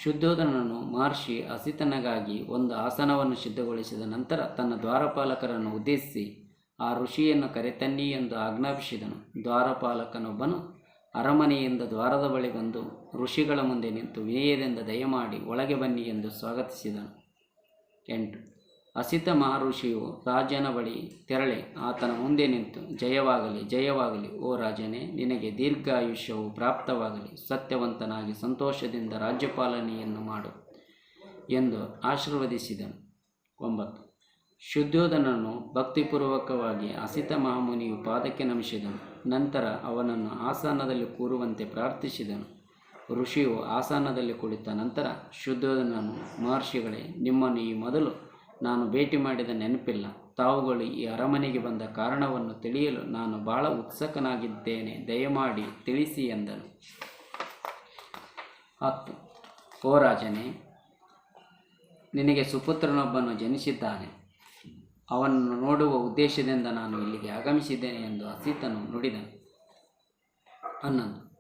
ಶುದ್ಧೋಧನನು ಮಹರ್ಷಿ ಹಸಿತನಗಾಗಿ ಒಂದು ಆಸನವನ್ನು ಸಿದ್ಧಗೊಳಿಸಿದ ನಂತರ ತನ್ನ ದ್ವಾರಪಾಲಕರನ್ನು ಉದ್ದೇಶಿಸಿ ಆ ಋಷಿಯನ್ನು ಕರೆತನ್ನಿ ಎಂದು ಆಜ್ಞಾಪಿಸಿದನು. ದ್ವಾರಪಾಲಕನೊಬ್ಬನು ಅರಮನೆಯಿಂದ ದ್ವಾರದ ಬಳಿ ಬಂದು ಋಷಿಗಳ ಮುಂದೆ ನಿಂತು ವಿನಯದಿಂದ ದಯಮಾಡಿ ಒಳಗೆ ಬನ್ನಿ ಎಂದು ಸ್ವಾಗತಿಸಿದನು. ಎಂಟು. ಅಸಿತ ಮಹರ್ಷಿಯು ರಾಜನ ಬಳಿ ತೆರಳಿ, ಆತನ ಮುಂದೆ ನಿಂತು, ಜಯವಾಗಲಿ ಜಯವಾಗಲಿ, ಓ ರಾಜನೇ, ನಿನಗೆ ದೀರ್ಘಾಯುಷ್ಯವು ಪ್ರಾಪ್ತವಾಗಲಿ, ಸತ್ಯವಂತನಾಗಿ ಸಂತೋಷದಿಂದ ರಾಜ್ಯಪಾಲನೆಯನ್ನು ಮಾಡು ಎಂದು ಆಶೀರ್ವದಿಸಿದನು. ಒಂಬತ್ತು. ಶುದ್ಧೋಧನನ್ನು ಭಕ್ತಿಪೂರ್ವಕವಾಗಿ ಅಸಿತ ಮಹಾಮುನಿಯು ಪಾದಕ್ಕೆ ನಮಿಸಿದನು. ನಂತರ ಅವನನ್ನು ಆಸನದಲ್ಲಿ ಕೂರುವಂತೆ ಪ್ರಾರ್ಥಿಸಿದನು. ಋಷಿಯು ಆಸನದಲ್ಲಿ ಕುಳಿತ ನಂತರ ಶುದ್ಧೋಧನನು ಮಹರ್ಷಿಗಳೇ ನಿಮ್ಮನ್ನು ಈ ಮೊದಲು ನಾನು ಭೇಟಿ ಮಾಡಿದ ನೆನಪಿಲ್ಲ. ತಾವುಗಳು ಈ ಅರಮನೆಗೆ ಬಂದ ಕಾರಣವನ್ನು ತಿಳಿಯಲು ನಾನು ಬಹಳ ಉತ್ಸುಕನಾಗಿದ್ದೇನೆ. ದಯಮಾಡಿ ತಿಳಿಸಿ ಎಂದನು. ಹತ್ತು. ಓ ರಾಜನೇ, ನಿನಗೆ ಸುಪುತ್ರನೊಬ್ಬನು ಜನಿಸಿದ್ದಾನೆ. ಅವನನ್ನು ನೋಡುವ ಉದ್ದೇಶದಿಂದ ನಾನು ಇಲ್ಲಿಗೆ ಆಗಮಿಸಿದ್ದೇನೆ ಎಂದು ಅಸಿತನು ನುಡಿದನು. ಹನ್ನೊಂದು.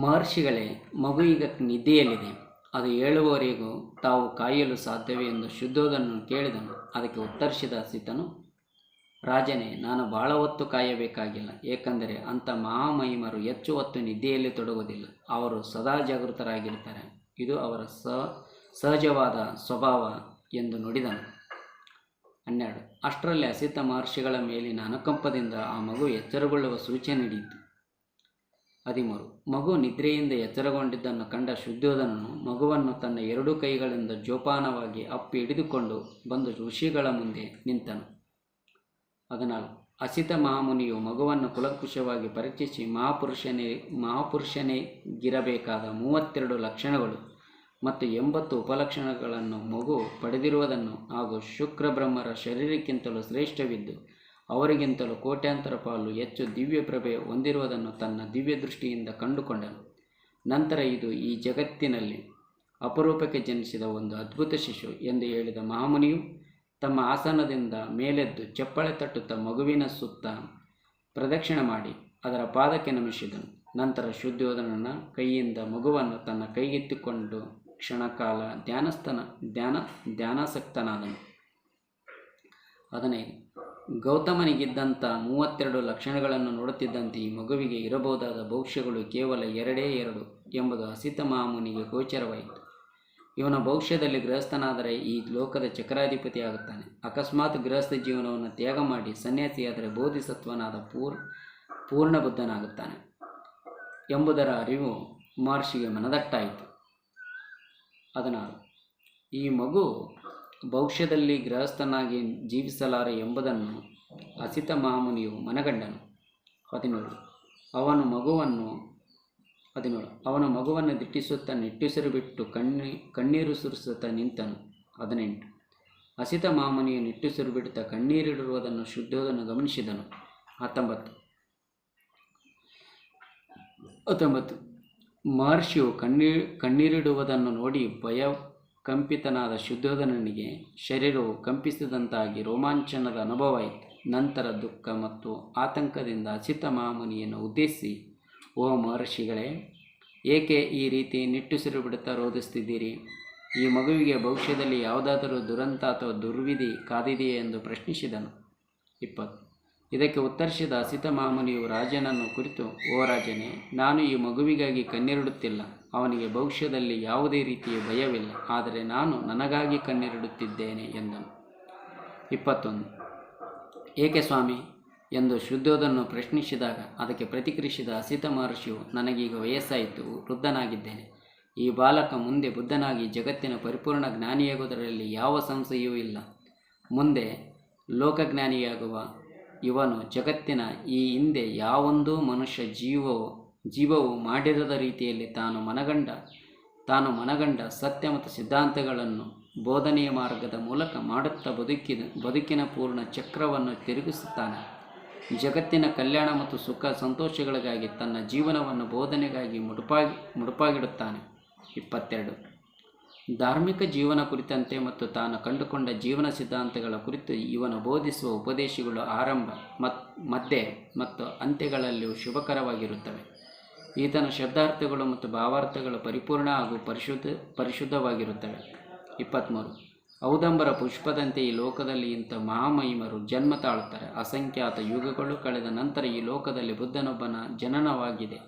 ಮಹರ್ಷಿಗಳೇ ಮಗು ಈಗ ನಿದ್ದೆಯಲ್ಲಿದೆ. ಅದು ಹೇಳುವವರೆಗೂ ತಾವು ಕಾಯಲು ಸಾಧ್ಯವೇ ಎಂದು ಶುದ್ಧೋಧನನ್ನು ಕೇಳಿದನು. ಅದಕ್ಕೆ ಉತ್ತರಿಸಿದ ಅಸಿತನು ರಾಜನೇ, ನಾನು ಬಹಳ ಹೊತ್ತು ಕಾಯಬೇಕಾಗಿಲ್ಲ. ಏಕೆಂದರೆ ಅಂಥ ಮಹಾಮಹಿಮರು ಹೆಚ್ಚು ಹೊತ್ತು ನಿದ್ದೆಯಲ್ಲಿ ತೊಡಗುವುದಿಲ್ಲ. ಅವರು ಸದಾ ಜಾಗೃತರಾಗಿರ್ತಾರೆ ಇದು ಅವರ ಸ, ಸಹಜವಾದ ಸ್ವಭಾವ ಎಂದು ನುಡಿದನು. ಹನ್ನೆರಡು. ಅಷ್ಟರಲ್ಲಿ ಅಸಿತ ಮಹರ್ಷಿಗಳ ಮೇಲಿನ ಅನುಕಂಪದಿಂದ ಆ ಮಗು ಎಚ್ಚರಗೊಳ್ಳುವ ಸೂಚನೆ ನೀಡಿತು ಹದಿಮೂರು. ಮಗು ನಿದ್ರೆಯಿಂದ ಎಚ್ಚರಗೊಂಡಿದ್ದನ್ನು ಕಂಡ ಶುದ್ಧೋಧನನು ಮಗುವನ್ನು ತನ್ನ ಎರಡು ಕೈಗಳಿಂದ ಜೋಪಾನವಾಗಿ ಅಪ್ಪಿ ಹಿಡಿದುಕೊಂಡು ಬಂದು ಋಷಿಗಳ ಮುಂದೆ ನಿಂತನು. ಹದಿನಾಲ್ಕು ಅಸಿತ ಮಹಾಮುನಿಯು ಮಗುವನ್ನು ಕುಲಂಕುಷವಾಗಿ ಪರೀಕ್ಷಿಸಿ ಮಹಾಪುರುಷನೇ, ಮಹಾಪುರುಷನೇಗಿರಬೇಕಾದ ಮೂವತ್ತೆರಡು ಲಕ್ಷಣಗಳು ಮತ್ತು ಎಂಬತ್ತು ಉಪಲಕ್ಷಣಗಳನ್ನು ಮಗು ಪಡೆದಿರುವುದನ್ನು ಹಾಗೂ ಶುಕ್ರಬ್ರಹ್ಮರ ಶರೀರಕ್ಕಿಂತಲೂ ಶ್ರೇಷ್ಠವಿದ್ದು ಅವರಿಗಿಂತಲೂ ಕೋಟ್ಯಾಂತರ ಪಾಲು ಹೆಚ್ಚು ದಿವ್ಯ ಪ್ರಭೆ ಹೊಂದಿರುವುದನ್ನು ತನ್ನ ದಿವ್ಯ ದೃಷ್ಟಿಯಿಂದ ಕಂಡುಕೊಂಡನು. ನಂತರ ಇದು ಈ ಜಗತ್ತಿನಲ್ಲಿ ಅಪರೂಪಕ್ಕೆ ಜನಿಸಿದ ಒಂದು ಅದ್ಭುತ ಶಿಶು ಎಂದು ಹೇಳಿದ ಮಹಾಮುನಿಯು ತಮ್ಮ ಆಸನದಿಂದ ಮೇಲೆದ್ದು ಚಪ್ಪಳೆ ತಟ್ಟುತ್ತಾ ಮಗುವಿನ ಸುತ್ತ ಪ್ರದಕ್ಷಿಣೆ ಮಾಡಿ ಅದರ ಪಾದಕ್ಕೆ ನಮಿಸಿದನು. ನಂತರ ಶುದ್ಧೋಧನನ ಕೈಯಿಂದ ಮಗುವನ್ನು ತನ್ನ ಕೈಗೆತ್ತಿಕೊಂಡು ಕ್ಷಣಕಾಲ ಧ್ಯಾನಸ್ಥನ ಧ್ಯಾನ ಧ್ಯಾನಾಸಕ್ತನಾದನು. ಹದಿನೈದು. ಗೌತಮನಿಗಿದ್ದಂಥ ಮೂವತ್ತೆರಡು ಲಕ್ಷಣಗಳನ್ನು ನೋಡುತ್ತಿದ್ದಂತೆ ಈ ಮಗುವಿಗೆ ಇರಬಹುದಾದ ಭವಿಷ್ಯಗಳು ಕೇವಲ ಎರಡೇ ಎರಡು ಎಂಬುದು ಹಸಿತ ಮಹಾಮುನಿಗೆ ಗೋಚರವಾಯಿತು. ಇವನ ಭವಿಷ್ಯದಲ್ಲಿ ಗೃಹಸ್ಥನಾದರೆ ಈ ಲೋಕದ ಚಕ್ರಾಧಿಪತಿ ಆಗುತ್ತಾನೆ. ಅಕಸ್ಮಾತ್ ಗೃಹಸ್ಥ ಜೀವನವನ್ನು ತ್ಯಾಗ ಮಾಡಿ ಸನ್ಯಾಸಿಯಾದರೆ ಬೋಧಿಸತ್ವನಾದ ಪೂರ್ ಪೂರ್ಣ ಬುದ್ಧನಾಗುತ್ತಾನೆ ಎಂಬುದರ ಅರಿವು ಮಹರ್ಷಿಗೆ ಮನದಟ್ಟಾಯಿತು. ಹದಿನಾರು. ಈ ಮಗು ಭವಿಷ್ಯದಲ್ಲಿ ಗೃಹಸ್ಥನಾಗಿ ಜೀವಿಸಲಾರೆ ಎಂಬುದನ್ನು ಅಸಿತ ಮಹಾಮುನಿಯು ಮನಗಂಡನು. ಹದಿನೇಳು. ಅವನು ಮಗುವನ್ನು, ಹದಿನೇಳು. ಅವನು ಮಗುವನ್ನು ದಿಟ್ಟಿಸುತ್ತಾ ನಿಟ್ಟುಸಿರು ಬಿಟ್ಟು ಕಣ್ಣಿ, ಕಣ್ಣೀರು ಸುರಿಸುತ್ತಾ ನಿಂತನು. ಹದಿನೆಂಟು. ಹಸಿತ ಮಾಮನಿಯು ನಿಟ್ಟುಸಿರು ಬಿಡುತ್ತಾ ಕಣ್ಣೀರಿಡುವುದನ್ನು, ಶುದ್ಧೋದನ್ನು ಗಮನಿಸಿದನು. ಹತ್ತೊಂಬತ್ತು. ಹತ್ತೊಂಬತ್ತು. ಮಹರ್ಷಿಯು ಕಣ್ಣೀರು ಕಣ್ಣೀರಿಡುವುದನ್ನು ನೋಡಿ ಭಯ ಕಂಪಿತನಾದ ಶುದ್ಧೋಧನನಿಗೆ ಶರೀರವು ಕಂಪಿಸಿದಂತಾಗಿ ರೋಮಾಂಚನದ ಅನುಭವವಾಯಿತು ನಂತರ ದುಃಖ ಮತ್ತು ಆತಂಕದಿಂದ ಅಸಿತ ಮಹಾಮುನಿಯನ್ನು ಉದ್ದೇಶಿಸಿ, ಓ ಮಹರ್ಷಿಗಳೇ, ಏಕೆ ಈ ರೀತಿ ನಿಟ್ಟುಸಿರು ಬಿಡುತ್ತಾ ರೋಧಿಸ್ತಿದ್ದೀರಿ ಈ ಮಗುವಿಗೆ ಭವಿಷ್ಯದಲ್ಲಿ ಯಾವುದಾದರೂ ದುರಂತ ಅಥವಾ ದುರ್ವಿಧಿ ಕಾದಿದೆಯೇ ಎಂದು ಪ್ರಶ್ನಿಸಿದನು. ಇಪ್ಪತ್ತು. ಇದಕ್ಕೆ ಉತ್ತರಿಸಿದ ಅಸಿತ ಮಾಮುನಿಯು ರಾಜನನ್ನು ಕುರಿತು, ಓ ರಾಜನೇ, ನಾನು ಈ ಮಗುವಿಗಾಗಿ ಕಣ್ಣೀರಿಡುತ್ತಿಲ್ಲ. ಅವನಿಗೆ ಭವಿಷ್ಯದಲ್ಲಿ ಯಾವುದೇ ರೀತಿಯ ಭಯವಿಲ್ಲ, ಆದರೆ ನಾನು ನನಗಾಗಿ ಕಣ್ಣೀರಿಡುತ್ತಿದ್ದೇನೆ ಎಂದನು. ಇಪ್ಪತ್ತೊಂದು. ಏಕೆ ಸ್ವಾಮಿ? ಎಂದು ಶುದ್ಧೋದನ್ನು ಪ್ರಶ್ನಿಸಿದಾಗ ಅದಕ್ಕೆ ಪ್ರತಿಕ್ರಿಯಿಸಿದ ಅಸಿತ ಮಹರ್ಷಿಯು, ನನಗೀಗ ವಯಸ್ಸಾಯಿತು, ವೃದ್ಧನಾಗಿದ್ದೇನೆ. ಈ ಬಾಲಕ ಮುಂದೆ ಬುದ್ಧನಾಗಿ ಜಗತ್ತಿನ ಪರಿಪೂರ್ಣ ಜ್ಞಾನಿಯಾಗುವುದರಲ್ಲಿ ಯಾವ ಸಂಶಯವೂ ಇಲ್ಲ. ಮುಂದೆ ಲೋಕಜ್ಞಾನಿಯಾಗುವ ಇವನು ಜಗತ್ತಿನ ಈ ಹಿಂದೆ ಯಾವೊಂದು ಮನುಷ್ಯ ಜೀವವು ಜೀವವು ಮಾಡಿರದ ರೀತಿಯಲ್ಲಿ ತಾನು ಮನಗಂಡ ತಾನು ಮನಗಂಡ ಸತ್ಯ ಮತ್ತು ಸಿದ್ಧಾಂತಗಳನ್ನು ಬೋಧನೆಯ ಮಾರ್ಗದ ಮೂಲಕ ಮಾಡುತ್ತಾ ಬದುಕಿನ ಬದುಕಿನ ಪೂರ್ಣ ಚಕ್ರವನ್ನು ತಿರುಗಿಸುತ್ತಾನೆ. ಜಗತ್ತಿನ ಕಲ್ಯಾಣ ಮತ್ತು ಸುಖ ಸಂತೋಷಗಳಿಗಾಗಿ ತನ್ನ ಜೀವನವನ್ನು ಬೋಧನೆಗಾಗಿ ಮುಡುಪಾಗಿ, ಮುಡುಪಾಗಿಡುತ್ತಾನೆ. ಇಪ್ಪತ್ತೆರಡು. ಧಾರ್ಮಿಕ ಜೀವನ ಕುರಿತಂತೆ ಮತ್ತು ತಾನು ಕಂಡುಕೊಂಡ ಜೀವನ ಸಿದ್ಧಾಂತಗಳ ಕುರಿತು ಇವನು ಬೋಧಿಸುವ ಉಪದೇಶಗಳು ಆರಂಭ, ಮತ್, ಮಧ್ಯೆ ಮತ್ತು ಅಂತ್ಯಗಳಲ್ಲಿಯೂ ಶುಭಕರವಾಗಿರುತ್ತವೆ. ಈತನ ಶಬ್ದಾರ್ಥಗಳು ಮತ್ತು ಭಾವಾರ್ಥಗಳು ಪರಿಪೂರ್ಣ ಹಾಗೂ ಪರಿಶುದ್ಧ, ಪರಿಶುದ್ಧವಾಗಿರುತ್ತವೆ. ಇಪ್ಪತ್ತ್ಮೂರು ಔದಂಬರ ಪುಷ್ಪದಂತೆ ಈ ಲೋಕದಲ್ಲಿ ಇಂಥ ಮಹಾಮಹಿಮರು ಜನ್ಮ ತಾಳುತ್ತಾರೆ. ಅಸಂಖ್ಯಾತ ಯುಗಗಳು ಕಳೆದ ನಂತರ ಈ ಲೋಕದಲ್ಲಿ ಬುದ್ಧನೊಬ್ಬನ ಜನನವಾಗಿದೆ.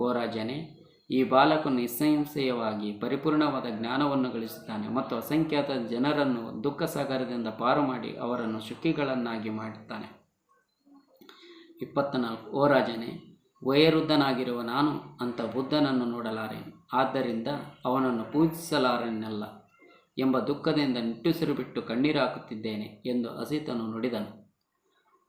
ಓ ರಾಜನೇ, ಈ ಬಾಲಕನು ನಿಸ್ಸಂಶಯವಾಗಿ ಪರಿಪೂರ್ಣವಾದ ಜ್ಞಾನವನ್ನು ಗಳಿಸುತ್ತಾನೆ ಮತ್ತು ಅಸಂಖ್ಯಾತ ಜನರನ್ನು ದುಃಖ ಸಾಗರದಿಂದ ಪಾರು ಮಾಡಿ ಅವರನ್ನು ಸುಖಿಗಳನ್ನಾಗಿ ಮಾಡುತ್ತಾನೆ. ಇಪ್ಪತ್ತ್ನಾಲ್ಕು ಓ ರಾಜನೇ ವಯೋವೃದ್ಧನಾಗಿರುವ ನಾನು ಅಂತ ಬುದ್ಧನನ್ನು ನೋಡಲಾರೆನು ಆದ್ದರಿಂದ ಅವನನ್ನು ಪೂಜಿಸಲಾರೆನಲ್ಲ ಎಂಬ ದುಃಖದಿಂದ ನಿಟ್ಟುಸಿರು ಬಿಟ್ಟು ಕಣ್ಣೀರು ಹಾಕುತ್ತಿದ್ದೇನೆ ಎಂದು ಅಸಿತನು ನುಡಿದನು.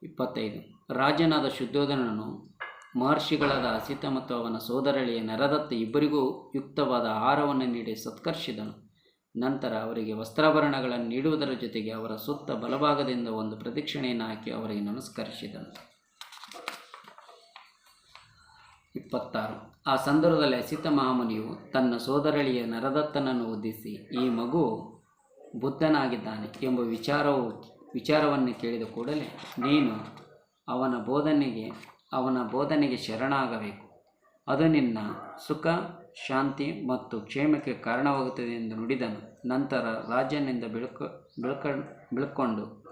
ಇಪ್ಪತ್ತೈದು. ರಾಜನಾದ ಶುದ್ಧೋಧನನು ಮಹರ್ಷಿಗಳಾದ ಅಸಿತ ಮತ್ತು ಅವನ ಸೋದರಳಿಯ ನರದತ್ತ ಇಬ್ಬರಿಗೂ ಯುಕ್ತವಾದ ಆಹಾರವನ್ನು ನೀಡಿ ಸತ್ಕರ್ಷಿದನು. ನಂತರ ಅವರಿಗೆ ವಸ್ತ್ರಾಭರಣಗಳನ್ನು ನೀಡುವುದರ ಜೊತೆಗೆ ಅವರ ಸುತ್ತ ಬಲಭಾಗದಿಂದ ಒಂದು ಪ್ರದಕ್ಷಿಣೆಯನ್ನು ಹಾಕಿ ಅವರಿಗೆ ನಮಸ್ಕರಿಸಿದನು. ಇಪ್ಪತ್ತಾರು. ಆ ಸಂದರ್ಭದಲ್ಲಿ ಅಸಿತ ಮಹಾಮುನಿಯು ತನ್ನ ಸೋದರಳಿಯ ನರದತ್ತನನ್ನು ಉದ್ದಿಸಿ ಈ ಮಗು ಬುದ್ಧನಾಗಿದ್ದಾನೆ ಎಂಬ ವಿಚಾರವು, ವಿಚಾರವನ್ನು ಕೇಳಿದ ಕೂಡಲೇ, ನೀನು ಅವನ ಬೋಧನೆಗೆ ಅವನ ಬೋಧನೆಗೆ ಶರಣಾಗಬೇಕು. ಅದು ನಿನ್ನ ಸುಖ, ಶಾಂತಿ ಮತ್ತು ಕ್ಷೇಮಕ್ಕೆ ಕಾರಣವಾಗುತ್ತದೆ ಎಂದು ನುಡಿದನು. ನಂತರ ರಾಜನಿಂದ ಬಿಳ್ಕ ಬಿಳ್ಕ, ಬಿಳ್ಕೊಂಡು,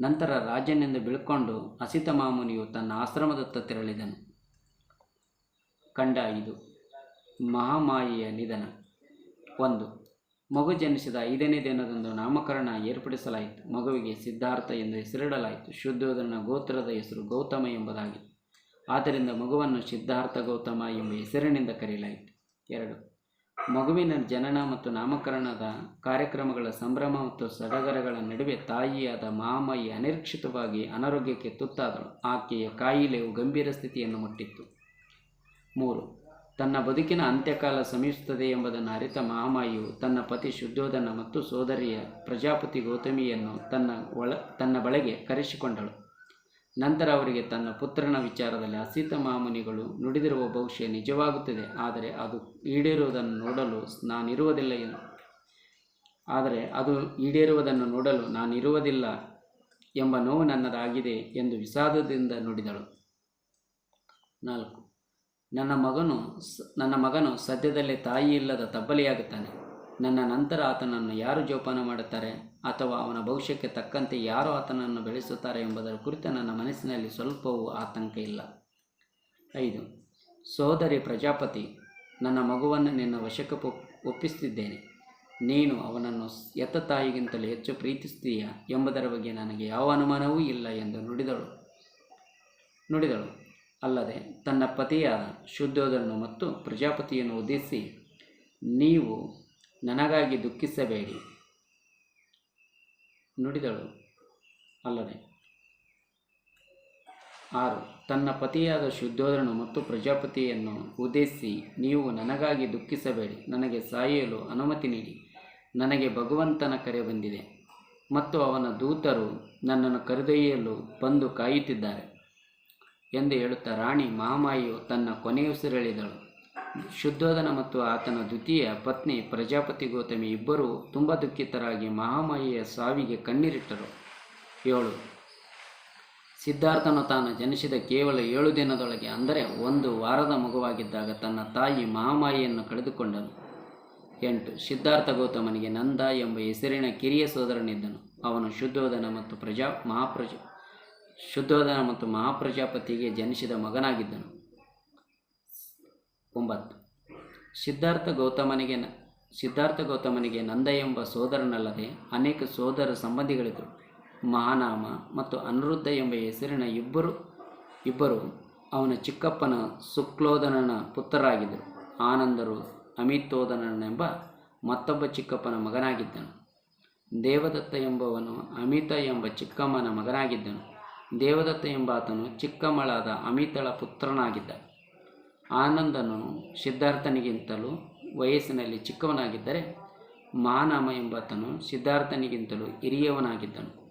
ನಂತರ ರಾಜನಿಂದ ಬಿಳ್ಕೊಂಡು ಅಸಿತ ಮಾಮುನಿಯು ತನ್ನ ಆಶ್ರಮದತ್ತ ತೆರಳಿದನು. ಕಂಡ ಐದು. ಮಹಾಮಾಯಿಯ ನಿಧನ. ಒಂದು. ಮಗು ಜನಿಸಿದ ಐದನೇ ದಿನದಂದು ನಾಮಕರಣ ಏರ್ಪಡಿಸಲಾಯಿತು. ಮಗುವಿಗೆ ಸಿದ್ಧಾರ್ಥ ಎಂದು ಹೆಸರಿಡಲಾಯಿತು. ಶುದ್ಧೋಧನ ಗೋತ್ರದ ಹೆಸರು ಗೌತಮ ಎಂಬುದಾಗಿತ್ತು. ಆದ್ದರಿಂದ ಮಗುವನ್ನು ಸಿದ್ಧಾರ್ಥ ಗೌತಮ ಎಂಬ ಹೆಸರಿನಿಂದ ಕರೆಯಲಾಯಿತು. ಎರಡು. ಮಗುವಿನ ಜನನ ಮತ್ತು ನಾಮಕರಣದ ಕಾರ್ಯಕ್ರಮಗಳ ಸಂಭ್ರಮ ಮತ್ತು ಸಡಗರಗಳ ನಡುವೆ ತಾಯಿಯಾದ ಮಹಾಮಾಯಿ ಅನಿರೀಕ್ಷಿತವಾಗಿ ಅನಾರೋಗ್ಯಕ್ಕೆ ತುತ್ತಾದಳು. ಆಕೆಯ ಕಾಯಿಲೆಯು ಗಂಭೀರ ಸ್ಥಿತಿಯನ್ನು ಮುಟ್ಟಿತ್ತು. ಮೂರು. ತನ್ನ ಬದುಕಿನ ಅಂತ್ಯಕಾಲ ಸಮೀಪಿಸುತ್ತದೆ ಎಂಬುದನ್ನು ಅರಿತ ಮಹಾಮಾಯಿಯು ತನ್ನ ಪತಿ ಶುದ್ಧೋಧನ ಮತ್ತು ಸೋದರಿಯ ಪ್ರಜಾಪತಿ ಗೌತಮಿಯನ್ನು ತನ್ನ ಒಳ, ತನ್ನ ಬಳೆಗೆ ಕರೆಸಿಕೊಂಡಳು. ನಂತರ ಅವರಿಗೆ ತನ್ನ ಪುತ್ರನ ವಿಚಾರದಲ್ಲಿ ಅಸೀತ ಮಾಮುನಿಗಳು ನುಡಿದಿರುವ ಭವಿಷ್ಯ ನಿಜವಾಗುತ್ತದೆ, ಆದರೆ ಅದು ಈಡೇರುವುದನ್ನು ನೋಡಲು ನಾನಿರುವುದಿಲ್ಲ ಆದರೆ ಅದು ಈಡೇರುವುದನ್ನು ನೋಡಲು ನಾನಿರುವುದಿಲ್ಲ ಎಂಬ ನೋವು ನನ್ನದಾಗಿದೆ ಎಂದು ವಿಷಾದದಿಂದ ನುಡಿದಳು. ನಾಲ್ಕು. ನನ್ನ ಮಗನು ನನ್ನ ಮಗನು ಸದ್ಯದಲ್ಲೇ ತಾಯಿ ಇಲ್ಲದ ತಬ್ಬಲಿಯಾಗುತ್ತಾನೆ. ನನ್ನ ನಂತರ ಆತನನ್ನು ಯಾರು ಜೋಪಾನ ಮಾಡುತ್ತಾರೆ? ಅಥವಾ ಅವನ ಭವಿಷ್ಯಕ್ಕೆ ತಕ್ಕಂತೆ ಯಾರು ಆತನನ್ನು ಬೆಳೆಸುತ್ತಾರೆ ಎಂಬುದರ ಕುರಿತು ನನ್ನ ಮನಸ್ಸಿನಲ್ಲಿ ಸ್ವಲ್ಪವೂ ಆತಂಕ ಇಲ್ಲ. ಐದು, ಸೋದರಿ ಪ್ರಜಾಪತಿ, ನನ್ನ ಮಗುವನ್ನು ನಿನ್ನ ವಶಕ್ಕೆ ಒಪ್ಪಿಸುತ್ತಿದ್ದೇನೆ ನೀನು ಅವನನ್ನು ಎತ್ತ ತಾಯಿಗಿಂತಲೂ ಹೆಚ್ಚು ಪ್ರೀತಿಸ್ತೀಯಾ ಎಂಬುದರ ಬಗ್ಗೆ ನನಗೆ ಯಾವ ಅನುಮಾನವೂ ಇಲ್ಲ ಎಂದು ನುಡಿದಳು. ನುಡಿದಳು. ಅಲ್ಲದೆ ತನ್ನ ಪತಿಯಾದ ಶುದ್ಧೋದನ್ನು ಮತ್ತು ಪ್ರಜಾಪತಿಯನ್ನು ಉದ್ದೇಶಿಸಿ, ನೀವು ನನಗಾಗಿ ದುಃಖಿಸಬೇಡಿ. ನುಡಿದಳು. ಅಲ್ಲದೆ, ಆರು, ತನ್ನ ಪತಿಯಾದ ಶುದ್ಧೋದರನು ಮತ್ತು ಪ್ರಜಾಪತಿಯನ್ನು ಉದ್ದೇಶಿಸಿ, ನೀವು ನನಗಾಗಿ ದುಃಖಿಸಬೇಡಿ. ನನಗೆ ಸಾಯಲು ಅನುಮತಿ ನೀಡಿ. ನನಗೆ ಭಗವಂತನ ಕರೆ ಬಂದಿದೆ. ಮತ್ತು ಅವನ ದೂತರು ನನ್ನನ್ನು ಕರೆದೊಯ್ಯಲು ಬಂದು ಕಾಯುತ್ತಿದ್ದಾರೆ. ಎಂದು ಹೇಳುತ್ತಾ ರಾಣಿ ಮಹಾಮಾಯಿಯು ತನ್ನ ಕೊನೆಯುಸಿರೆಳೆದಳು ಶುದ್ಧೋಧನ ಮತ್ತು ಆತನ ದ್ವಿತೀಯ ಪತ್ನಿ ಪ್ರಜಾಪತಿ ಗೌತಮಿ ಇಬ್ಬರೂ ತುಂಬ ದುಃಖಿತರಾಗಿ ಮಹಾಮಾಯಿಯ ಸಾವಿಗೆ ಕಣ್ಣೀರಿಟ್ಟರು. ಏಳು, ಸಿದ್ಧಾರ್ಥನು ತಾನು ಜನಿಸಿದ ಕೇವಲ ಏಳು ದಿನದೊಳಗೆ, ಅಂದರೆ ಒಂದು ವಾರದ ಮಗುವಾಗಿದ್ದಾಗ ತನ್ನ ತಾಯಿ ಮಹಾಮಾಯಿಯನ್ನು ಕಳೆದುಕೊಂಡನು. ಎಂಟು, ಸಿದ್ಧಾರ್ಥ ಗೌತಮನಿಗೆ ನಂದ ಎಂಬ ಹೆಸರಿನ ಕಿರಿಯ ಸೋದರನಿದ್ದನು. ಅವನು ಶುದ್ಧೋಧನ ಮತ್ತು ಪ್ರಜಾ ಮಹಾಪ್ರಜ ಶುದ್ಧೋಧನ ಮತ್ತು ಮಹಾಪ್ರಜಾಪತಿಗೆ ಜನಿಸಿದ ಮಗನಾಗಿದ್ದನು. ಒಂಬತ್ತು. ಸಿದ್ಧಾರ್ಥ ಗೌತಮನಿಗೆ ಸಿದ್ಧಾರ್ಥ ಗೌತಮನಿಗೆ ನಂದ ಎಂಬ ಸೋದರನಲ್ಲದೆ ಅನೇಕ ಸೋದರ ಸಂಬಂಧಿಗಳಿದ್ದರು. ಮಹಾನಾಮ ಮತ್ತು ಅನಿರುದ್ಧ ಎಂಬ ಹೆಸರಿನ ಇಬ್ಬರು ಇಬ್ಬರು ಅವನ ಚಿಕ್ಕಪ್ಪನ ಸುಕ್ಲೋದನನ ಪುತ್ರರಾಗಿದ್ದರು. ಆನಂದರು ಅಮಿತೋದನನೆಂಬ ಮತ್ತೊಬ್ಬ ಚಿಕ್ಕಪ್ಪನ ಮಗನಾಗಿದ್ದನು. ದೇವದತ್ತ ಎಂಬವನು ಅಮಿತ ಎಂಬ ಚಿಕ್ಕಮ್ಮನ ಮಗನಾಗಿದ್ದನು. ದೇವದತ್ತ ಎಂಬಾತನು ಚಿಕ್ಕಮಳಾದ ಅಮಿತಳ ಪುತ್ರನಾಗಿದ್ದ. ಆನಂದನು ಸಿದ್ಧಾರ್ಥನಿಗಿಂತಲೂ ವಯಸ್ಸಿನಲ್ಲಿ ಚಿಕ್ಕವನಾಗಿದ್ದರೆ ಮಾನಮ ಎಂಬಾತನು ಸಿದ್ಧಾರ್ಥನಿಗಿಂತಲೂ ಹಿರಿಯವನಾಗಿದ್ದನು.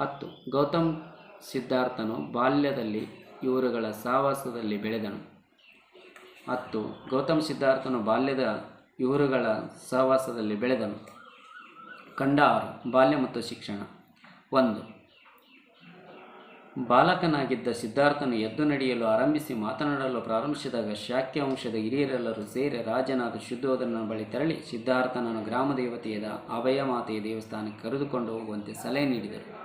ಹತ್ತು, ಗೌತಮ್ ಸಿದ್ಧಾರ್ಥನು ಬಾಲ್ಯದಲ್ಲಿ ಇವರುಗಳ ಸಹವಾಸದಲ್ಲಿ ಬೆಳೆದನು. ಹತ್ತು, ಗೌತಮ್ ಸಿದ್ಧಾರ್ಥನು ಬಾಲ್ಯದ ಇವರುಗಳ ಸಹವಾಸದಲ್ಲಿ ಬೆಳೆದನು. ಕಂಡ ಬಾಲ್ಯ ಮತ್ತು ಶಿಕ್ಷಣ. ಒಂದು ಬಾಲಕನಾಗಿದ್ದ ಸಿದ್ಧಾರ್ಥನು ಎದ್ದು ನಡೆಯಲು ಆರಂಭಿಸಿ ಮಾತನಾಡಲು ಪ್ರಾರಂಭಿಸಿದಾಗ ಶಾಖ್ಯ ವಂಶದ ಹಿರಿಯರೆಲ್ಲರೂ ಸೇರಿ ರಾಜನಾದ ಶುದ್ಧೋಧನ ಬಳಿ ತೆರಳಿ ಸಿದ್ಧಾರ್ಥನನ್ನು ಗ್ರಾಮ ಅಭಯ ಮಾತೆಯ ದೇವಸ್ಥಾನಕ್ಕೆ ಕರೆದುಕೊಂಡು ಹೋಗುವಂತೆ ಸಲಹೆ ನೀಡಿದರು.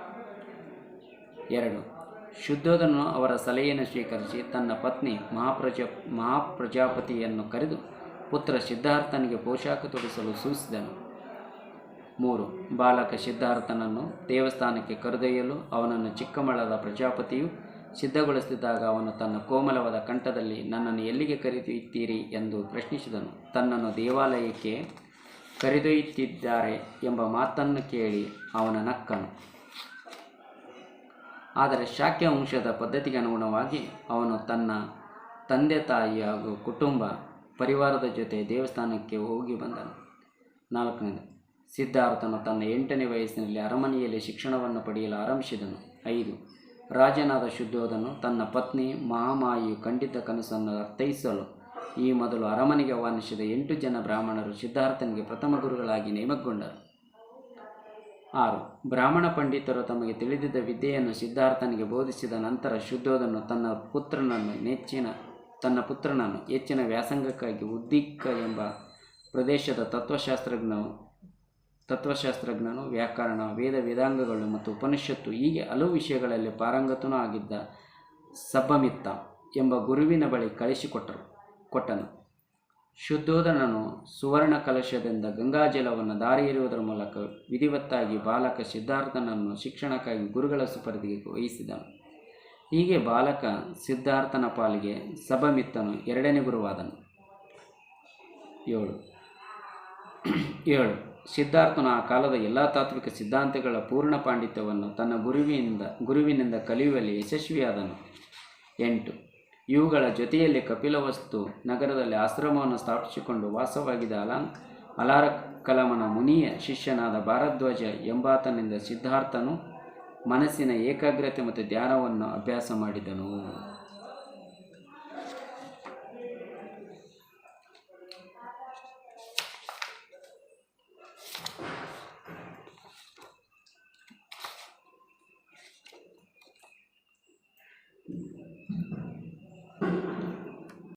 ಎರಡು. ಶುದ್ಧೋಧನನು ಅವರ ಸಲಹೆಯನ್ನು ಸ್ವೀಕರಿಸಿ ತನ್ನ ಪತ್ನಿ ಮಹಾಪ್ರಜಾ, ಮಹಾಪ್ರಜಾಪತಿಯನ್ನು ಕರೆದು ಪುತ್ರ ಸಿದ್ಧಾರ್ಥನಿಗೆ ಪೋಷಾಕ ತೊಡಿಸಲು ಸೂಚಿಸಿದನು. ಮೂರು, ಬಾಲಕ ಸಿದ್ಧಾರ್ಥನನ್ನು ದೇವಸ್ಥಾನಕ್ಕೆ ಕರೆದೊಯ್ಯಲು ಅವನನ್ನು ಚಿಕ್ಕಮಳದ ಪ್ರಜಾಪತಿಯು ಸಿದ್ಧಗೊಳಿಸಿದಾಗ ಅವನು ತನ್ನ ಕೋಮಲವಾದ ಕಂಠದಲ್ಲಿ, ನನ್ನನ್ನು ಎಲ್ಲಿಗೆ ಕರೆದೊಯ್ಯುತ್ತೀರಿ? ಎಂದು ಪ್ರಶ್ನಿಸಿದನು. ತನ್ನನ್ನು ದೇವಾಲಯಕ್ಕೆ ಕರೆದೊಯ್ಯುತ್ತಿದ್ದಾರೆ ಎಂಬ ಮಾತನ್ನು ಕೇಳಿ ಅವನ ನಕ್ಕನು. ಆದರೆ ಶಾಕ್ಯ ವಂಶದ ಪದ್ಧತಿಗೆ ಅನುಗುಣವಾಗಿ ಅವನು ತನ್ನ ತಂದೆ, ತಾಯಿ ಹಾಗೂ ಕುಟುಂಬ, ಪರಿವಾರದ ಜೊತೆ ದೇವಸ್ಥಾನಕ್ಕೆ ಹೋಗಿ ಬಂದನು. ನಾಲ್ಕನೇದು ಸಿದ್ಧಾರ್ಥನು ತನ್ನ ಎಂಟನೇ ವಯಸ್ಸಿನಲ್ಲಿ ಅರಮನೆಯಲ್ಲಿ ಶಿಕ್ಷಣವನ್ನು ಪಡೆಯಲು ಆರಂಭಿಸಿದನು. ಐದು, ರಾಜನಾದ ಶುದ್ಧೋಧನು ತನ್ನ ಪತ್ನಿ ಮಹಾಮಾಯಿಯು ಖಂಡಿತ ಕನಸನ್ನು ಅರ್ಥೈಸಲು ಈ ಮೊದಲು ಅರಮನೆಗೆ ಆಹ್ವಾನಿಸಿದ ಎಂಟು ಜನ ಬ್ರಾಹ್ಮಣರು ಸಿದ್ಧಾರ್ಥನಿಗೆ ಪ್ರಥಮ ಗುರುಗಳಾಗಿ ನೇಮಕಗೊಂಡರು. ಆರು, ಬ್ರಾಹ್ಮಣ ಪಂಡಿತರು ತಮಗೆ ತಿಳಿದಿದ್ದ ವಿದ್ಯೆಯನ್ನು ಸಿದ್ಧಾರ್ಥನಿಗೆ ಬೋಧಿಸಿದ ನಂತರ ಶುದ್ಧೋಧನು ತನ್ನ ಪುತ್ರನನ್ನು ನೆಚ್ಚಿನ, ತನ್ನ ಪುತ್ರನನ್ನು ಹೆಚ್ಚಿನ ವ್ಯಾಸಂಗಕ್ಕಾಗಿ ಉದ್ದಿಕ್ಕ ಎಂಬ ಪ್ರದೇಶದ ತತ್ವಶಾಸ್ತ್ರಜ್ಞನು ತತ್ವಶಾಸ್ತ್ರಜ್ಞನು ವ್ಯಾಕರಣ, ವೇದ, ವೇದಾಂಗಗಳು ಮತ್ತು ಉಪನಿಷತ್ತು ಹೀಗೆ ಹಲವು ವಿಷಯಗಳಲ್ಲಿ ಪಾರಂಗತನೂ ಆಗಿದ್ದ ಸಬ್ಬಮಿತ್ತ ಎಂಬ ಗುರುವಿನ ಬಳಿ ಕಳಿಸಿಕೊಟ್ಟರು, ಕೊಟ್ಟನು. ಶುದ್ಧೋಧನನು ಸುವರ್ಣ ಕಲಶದಿಂದ ಗಂಗಾಜಲವನ್ನು ದಾರಿ ಮೂಲಕ ವಿಧಿವತ್ತಾಗಿ ಬಾಲಕ ಸಿದ್ಧಾರ್ಥನನ್ನು ಶಿಕ್ಷಣಕ್ಕಾಗಿ ಗುರುಗಳ ಸುಪರ್ದಿಗೆ ವಹಿಸಿದನು. ಹೀಗೆ ಬಾಲಕ ಸಿದ್ಧಾರ್ಥನ ಪಾಲಿಗೆ ಸಬಮಿತ್ತನು ಎರಡನೇ ಗುರುವಾದನು. ಏಳು. ಏಳು. ಸಿದ್ಧಾರ್ಥನು ಆ ಕಾಲದ ಎಲ್ಲ ತಾತ್ವಿಕ ಸಿದ್ಧಾಂತಗಳ ಪೂರ್ಣ ಪಾಂಡಿತ್ಯವನ್ನು ತನ್ನ ಗುರುವಿನಿಂದ ಗುರುವಿನಿಂದ ಕಲಿಯುವಲ್ಲಿ ಯಶಸ್ವಿಯಾದನು. ಎಂಟು, ಇವುಗಳ ಜೊತೆಯಲ್ಲಿ ಕಪಿಲವಸ್ತು ನಗರದಲ್ಲಿ ಆಶ್ರಮವನ್ನು ಸ್ಥಾಪಿಸಿಕೊಂಡು ವಾಸವಾಗಿದ್ದ ಅಲಂಕ್ ಅಲಾರ ಕಲಮನ ಮುನಿಯ ಶಿಷ್ಯನಾದ ಭಾರದ್ವಾಜ ಎಂಬಾತನಿಂದ ಸಿದ್ಧಾರ್ಥನು ಮನಸ್ಸಿನ ಏಕಾಗ್ರತೆ ಮತ್ತು ಧ್ಯಾನವನ್ನು ಅಭ್ಯಾಸ ಮಾಡಿದನು.